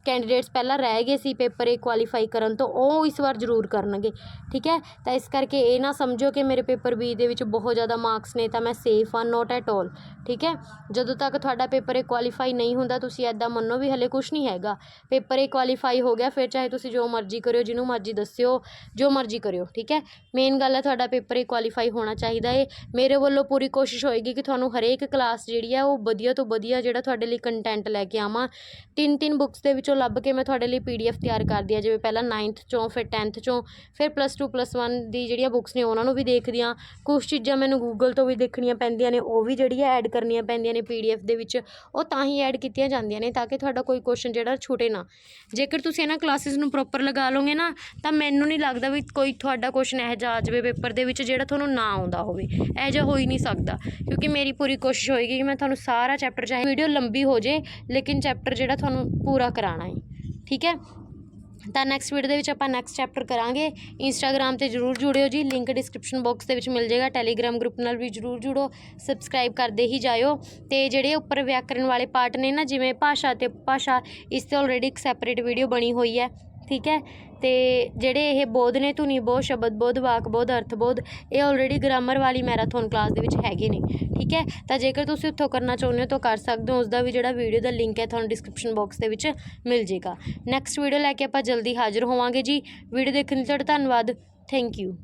ਕੈਂਡੀਡੇਟਸ ਪਹਿਲਾਂ ਰਹਿ ਗਏ ਸੀ ਪੇਪਰ ਇਹ ਕੁਆਲੀਫਾਈ ਕਰਨ ਤੋਂ, ਉਹ ਇਸ ਵਾਰ ਜ਼ਰੂਰ ਕਰਨਗੇ, ਠੀਕ ਹੈ? ਤਾਂ ਇਸ ਕਰਕੇ ਇਹ ਨਾ ਸਮਝੋ ਕਿ ਮੇਰੇ ਪੇਪਰ ਬੀ ਦੇ ਵਿੱਚ ਬਹੁਤ ਜ਼ਿਆਦਾ ਮਾਰਕਸ ਨੇ, ਤਾਂ ਮੈਂ ਸੇਫ ਆ ਨੋਟ ਐਟ ਆਲ ਠੀਕ ਹੈ? ਜਦੋਂ ਤੱਕ ਤੁਹਾਡਾ ਪੇਪਰ ਏ ਕੁਆਲੀਫਾਈ ਨਹੀਂ ਹੁੰਦਾ, ਤੁਸੀਂ ਐਦਾਂ ਮੰਨੋ ਵੀ ਹਲੇ ਕੁਝ ਨਹੀਂ ਹੈਗਾ। ਪੇਪਰ ਏ ਕੁਆਲੀਫਾਈ ਹੋ ਗਿਆ, ਫਿਰ ਚਾਹੇ ਤੁਸੀਂ ਜੋ ਮਰਜ਼ੀ ਕਰਿਓ, ਜਿਹਨੂੰ ਮਰਜ਼ੀ ਦੱਸਿਓ, ਜੋ ਮਰਜ਼ੀ ਕਰਿਓ, ਠੀਕ ਹੈ? ਮੇਨ ਗੱਲ ਹੈ ਤੁਹਾਡਾ ਪੇਪਰ ਏ ਕੁਆਲੀਫਾਈ ਹੋਣਾ ਚਾਹੀਦਾ ਏ। ਮੇਰੇ ਵੱਲੋਂ ਪੂਰੀ ਕੋਸ਼ਿਸ਼ ਹੋਏਗੀ ਕਿ ਤੁਹਾਨੂੰ ਹਰੇਕ ਕਲਾਸ ਜਿਹੜੀ ਆ, ਉਹ ਵਧੀਆ ਤੋਂ ਵਧੀਆ ਜਿਹੜਾ ਤੁਹਾਡੇ ਲਈ ਕੰਟੈਂਟ ਲੈ ਕੇ ਆਵਾਂ। ਤਿੰਨ ਤਿੰਨ ਬੁੱਕਸ ਦੇ ਵਿੱਚ ਚੋਂ ਲੱਭ ਕੇ ਮੈਂ ਤੁਹਾਡੇ ਲਈ ਪੀਡੀਐਫ ਤਿਆਰ ਕਰਦੀ ਹਾਂ, ਜਿਵੇਂ ਪਹਿਲਾਂ 9th ਚੋਂ, ਫਿਰ 10th ਚੋਂ, ਫਿਰ ਪਲੱਸ 2 ਪਲੱਸ 1 ਦੀ ਜਿਹੜੀਆਂ ਬੁੱਕਸ ਨੇ ਉਹਨਾਂ ਨੂੰ ਵੀ ਦੇਖਦੀ ਹਾਂ। ਕੁਛ ਚੀਜ਼ਾਂ ਮੈਨੂੰ ਗੂਗਲ ਤੋਂ ਵੀ ਦੇਖਣੀਆਂ ਪੈਂਦੀਆਂ ਨੇ, ਉਹ ਵੀ ਜਿਹੜੀਆਂ ਐਡ ਕਰਨੀਆਂ ਪੈਂਦੀਆਂ ਨੇ ਪੀਡੀਐਫ ਦੇ ਵਿੱਚ, ਉਹ ਤਾਂ ਹੀ ਐਡ ਕੀਤੀਆਂ ਜਾਂਦੀਆਂ ਨੇ ਤਾਂ ਕਿ ਤੁਹਾਡਾ ਕੋਈ ਕੁਐਸਚਨ ਜਿਹੜਾ ਛੁੱਟੇ ਨਾ। ਜੇਕਰ ਤੁਸੀਂ ਇਹਨਾਂ ਕਲਾਸਿਸ ਨੂੰ ਪ੍ਰੋਪਰ ਲਗਾ ਲਓਗੇ ਨਾ, ਤਾਂ ਮੈਨੂੰ ਨਹੀਂ ਲੱਗਦਾ ਵੀ ਕੋਈ ਤੁਹਾਡਾ ਕੁਐਸਚਨ ਇਹੋ ਜਿਹਾ ਆ ਜਾਵੇ ਪੇਪਰ ਦੇ ਵਿੱਚ ਜਿਹੜਾ ਤੁਹਾਨੂੰ ਨਾ ਆਉਂਦਾ ਹੋਵੇ। ਇਹੋ ਜਿਹਾ ਹੋ ਹੀ ਨਹੀਂ ਸਕਦਾ, ਕਿਉਂਕਿ ਮੇਰੀ ਪੂਰੀ ਕੋਸ਼ਿਸ਼ ਹੋਏਗੀ ਕਿ ਮੈਂ ਤੁਹਾਨੂੰ ਸਾਰਾ ਚੈਪਟਰ ਚਾਹੇ ਵੀਡੀਓ ਲੰਬੀ ਹੋ ਜੇ, ਲੇਕਿਨ ਚੈਪਟਰ ਜਿਹੜਾ ਤੁਹਾਨੂੰ ਪੂਰਾ ਕਰਾਉਣਾ। ਠੀਕ ਹੈ? ਤਾਂ ਨੈਕਸਟ ਵੀਡੀਓ ਦੇ ਵਿੱਚ ਆਪਾਂ ਨੈਕਸਟ ਚੈਪਟਰ ਕਰਾਂਗੇ। ਇੰਸਟਾਗ੍ਰam ਤੇ ਜਰੂਰ ਜੁੜਿਓ ਜੀ। ਲਿੰਕ ਡਿਸਕ੍ਰਿਪਸ਼ਨ ਬਾਕਸ ਦੇ ਵਿੱਚ ਮਿਲ ਜਾਏਗਾ। ਟੈਲੀਗ੍ਰam ਗਰੁੱਪ ਨਾਲ ਵੀ ਜਰੂਰ ਜੁੜੋ। ਸਬਸਕ੍ਰਾਈਬ ਕਰਦੇ ਹੀ ਜਾਇਓ। ਤੇ ਜਿਹੜੇ ਉੱਪਰ ਵਿਆਕਰਣ ਵਾਲੇ ਪਾਰਟ ਨੇ ਨਾ, ਜਿਵੇਂ ਭਾਸ਼ਾ ਤੇ ਭਾਸ਼ਾ ਇਸ ਤੇ ਆਲਰੇਡੀ ਇੱਕ ਸੈਪਰੇਟ ਵੀਡੀਓ ਬਣੀ ਹੋਈ ਹੈ। ਠੀਕ ਹੈ? ਤੇ ਜਿਹੜੇ ਇਹ ਬੋਧ ਨੇ, ਧੁਨੀ ਬੋਧ, ਸ਼ਬਦ ਬੋਧ, ਵਾਕ ਬੋਧ, ਅਰਥ ਬੋਧ, ਇਹ ਆਲਰੇਡੀ ਗ੍ਰਾਮਰ ਵਾਲੀ ਮੈਰਾਥਨ ਕਲਾਸ ਦੇ ਵਿੱਚ ਹੈਗੇ ਨੇ, ਠੀਕ ਹੈ? ਤਾਂ ਜੇਕਰ ਤੁਸੀਂ ਉੱਥੋਂ ਕਰਨਾ ਚਾਹੁੰਦੇ ਹੋ ਤਾਂ ਕਰ ਸਕਦੇ ਹੋ ਉਸ ਦਾ ਵੀ ਜਿਹੜਾ ਵੀਡੀਓ ਦਾ ਲਿੰਕ ਹੈ ਤੁਹਾਨੂੰ ਡਿਸਕ੍ਰਿਪਸ਼ਨ ਬਾਕਸ ਦੇ ਵਿੱਚ ਮਿਲ ਜੇਗਾ। ਨੈਕਸਟ ਵੀਡੀਓ ਲੈ ਕੇ ਆਪਾਂ ਜਲਦੀ ਹਾਜ਼ਰ ਹੋਵਾਂਗੇ ਜੀ। ਵੀਡੀਓ ਦੇਖਣ ਲਈ ਤੁਹਾਡਾ ਧੰਨਵਾਦ। Thank you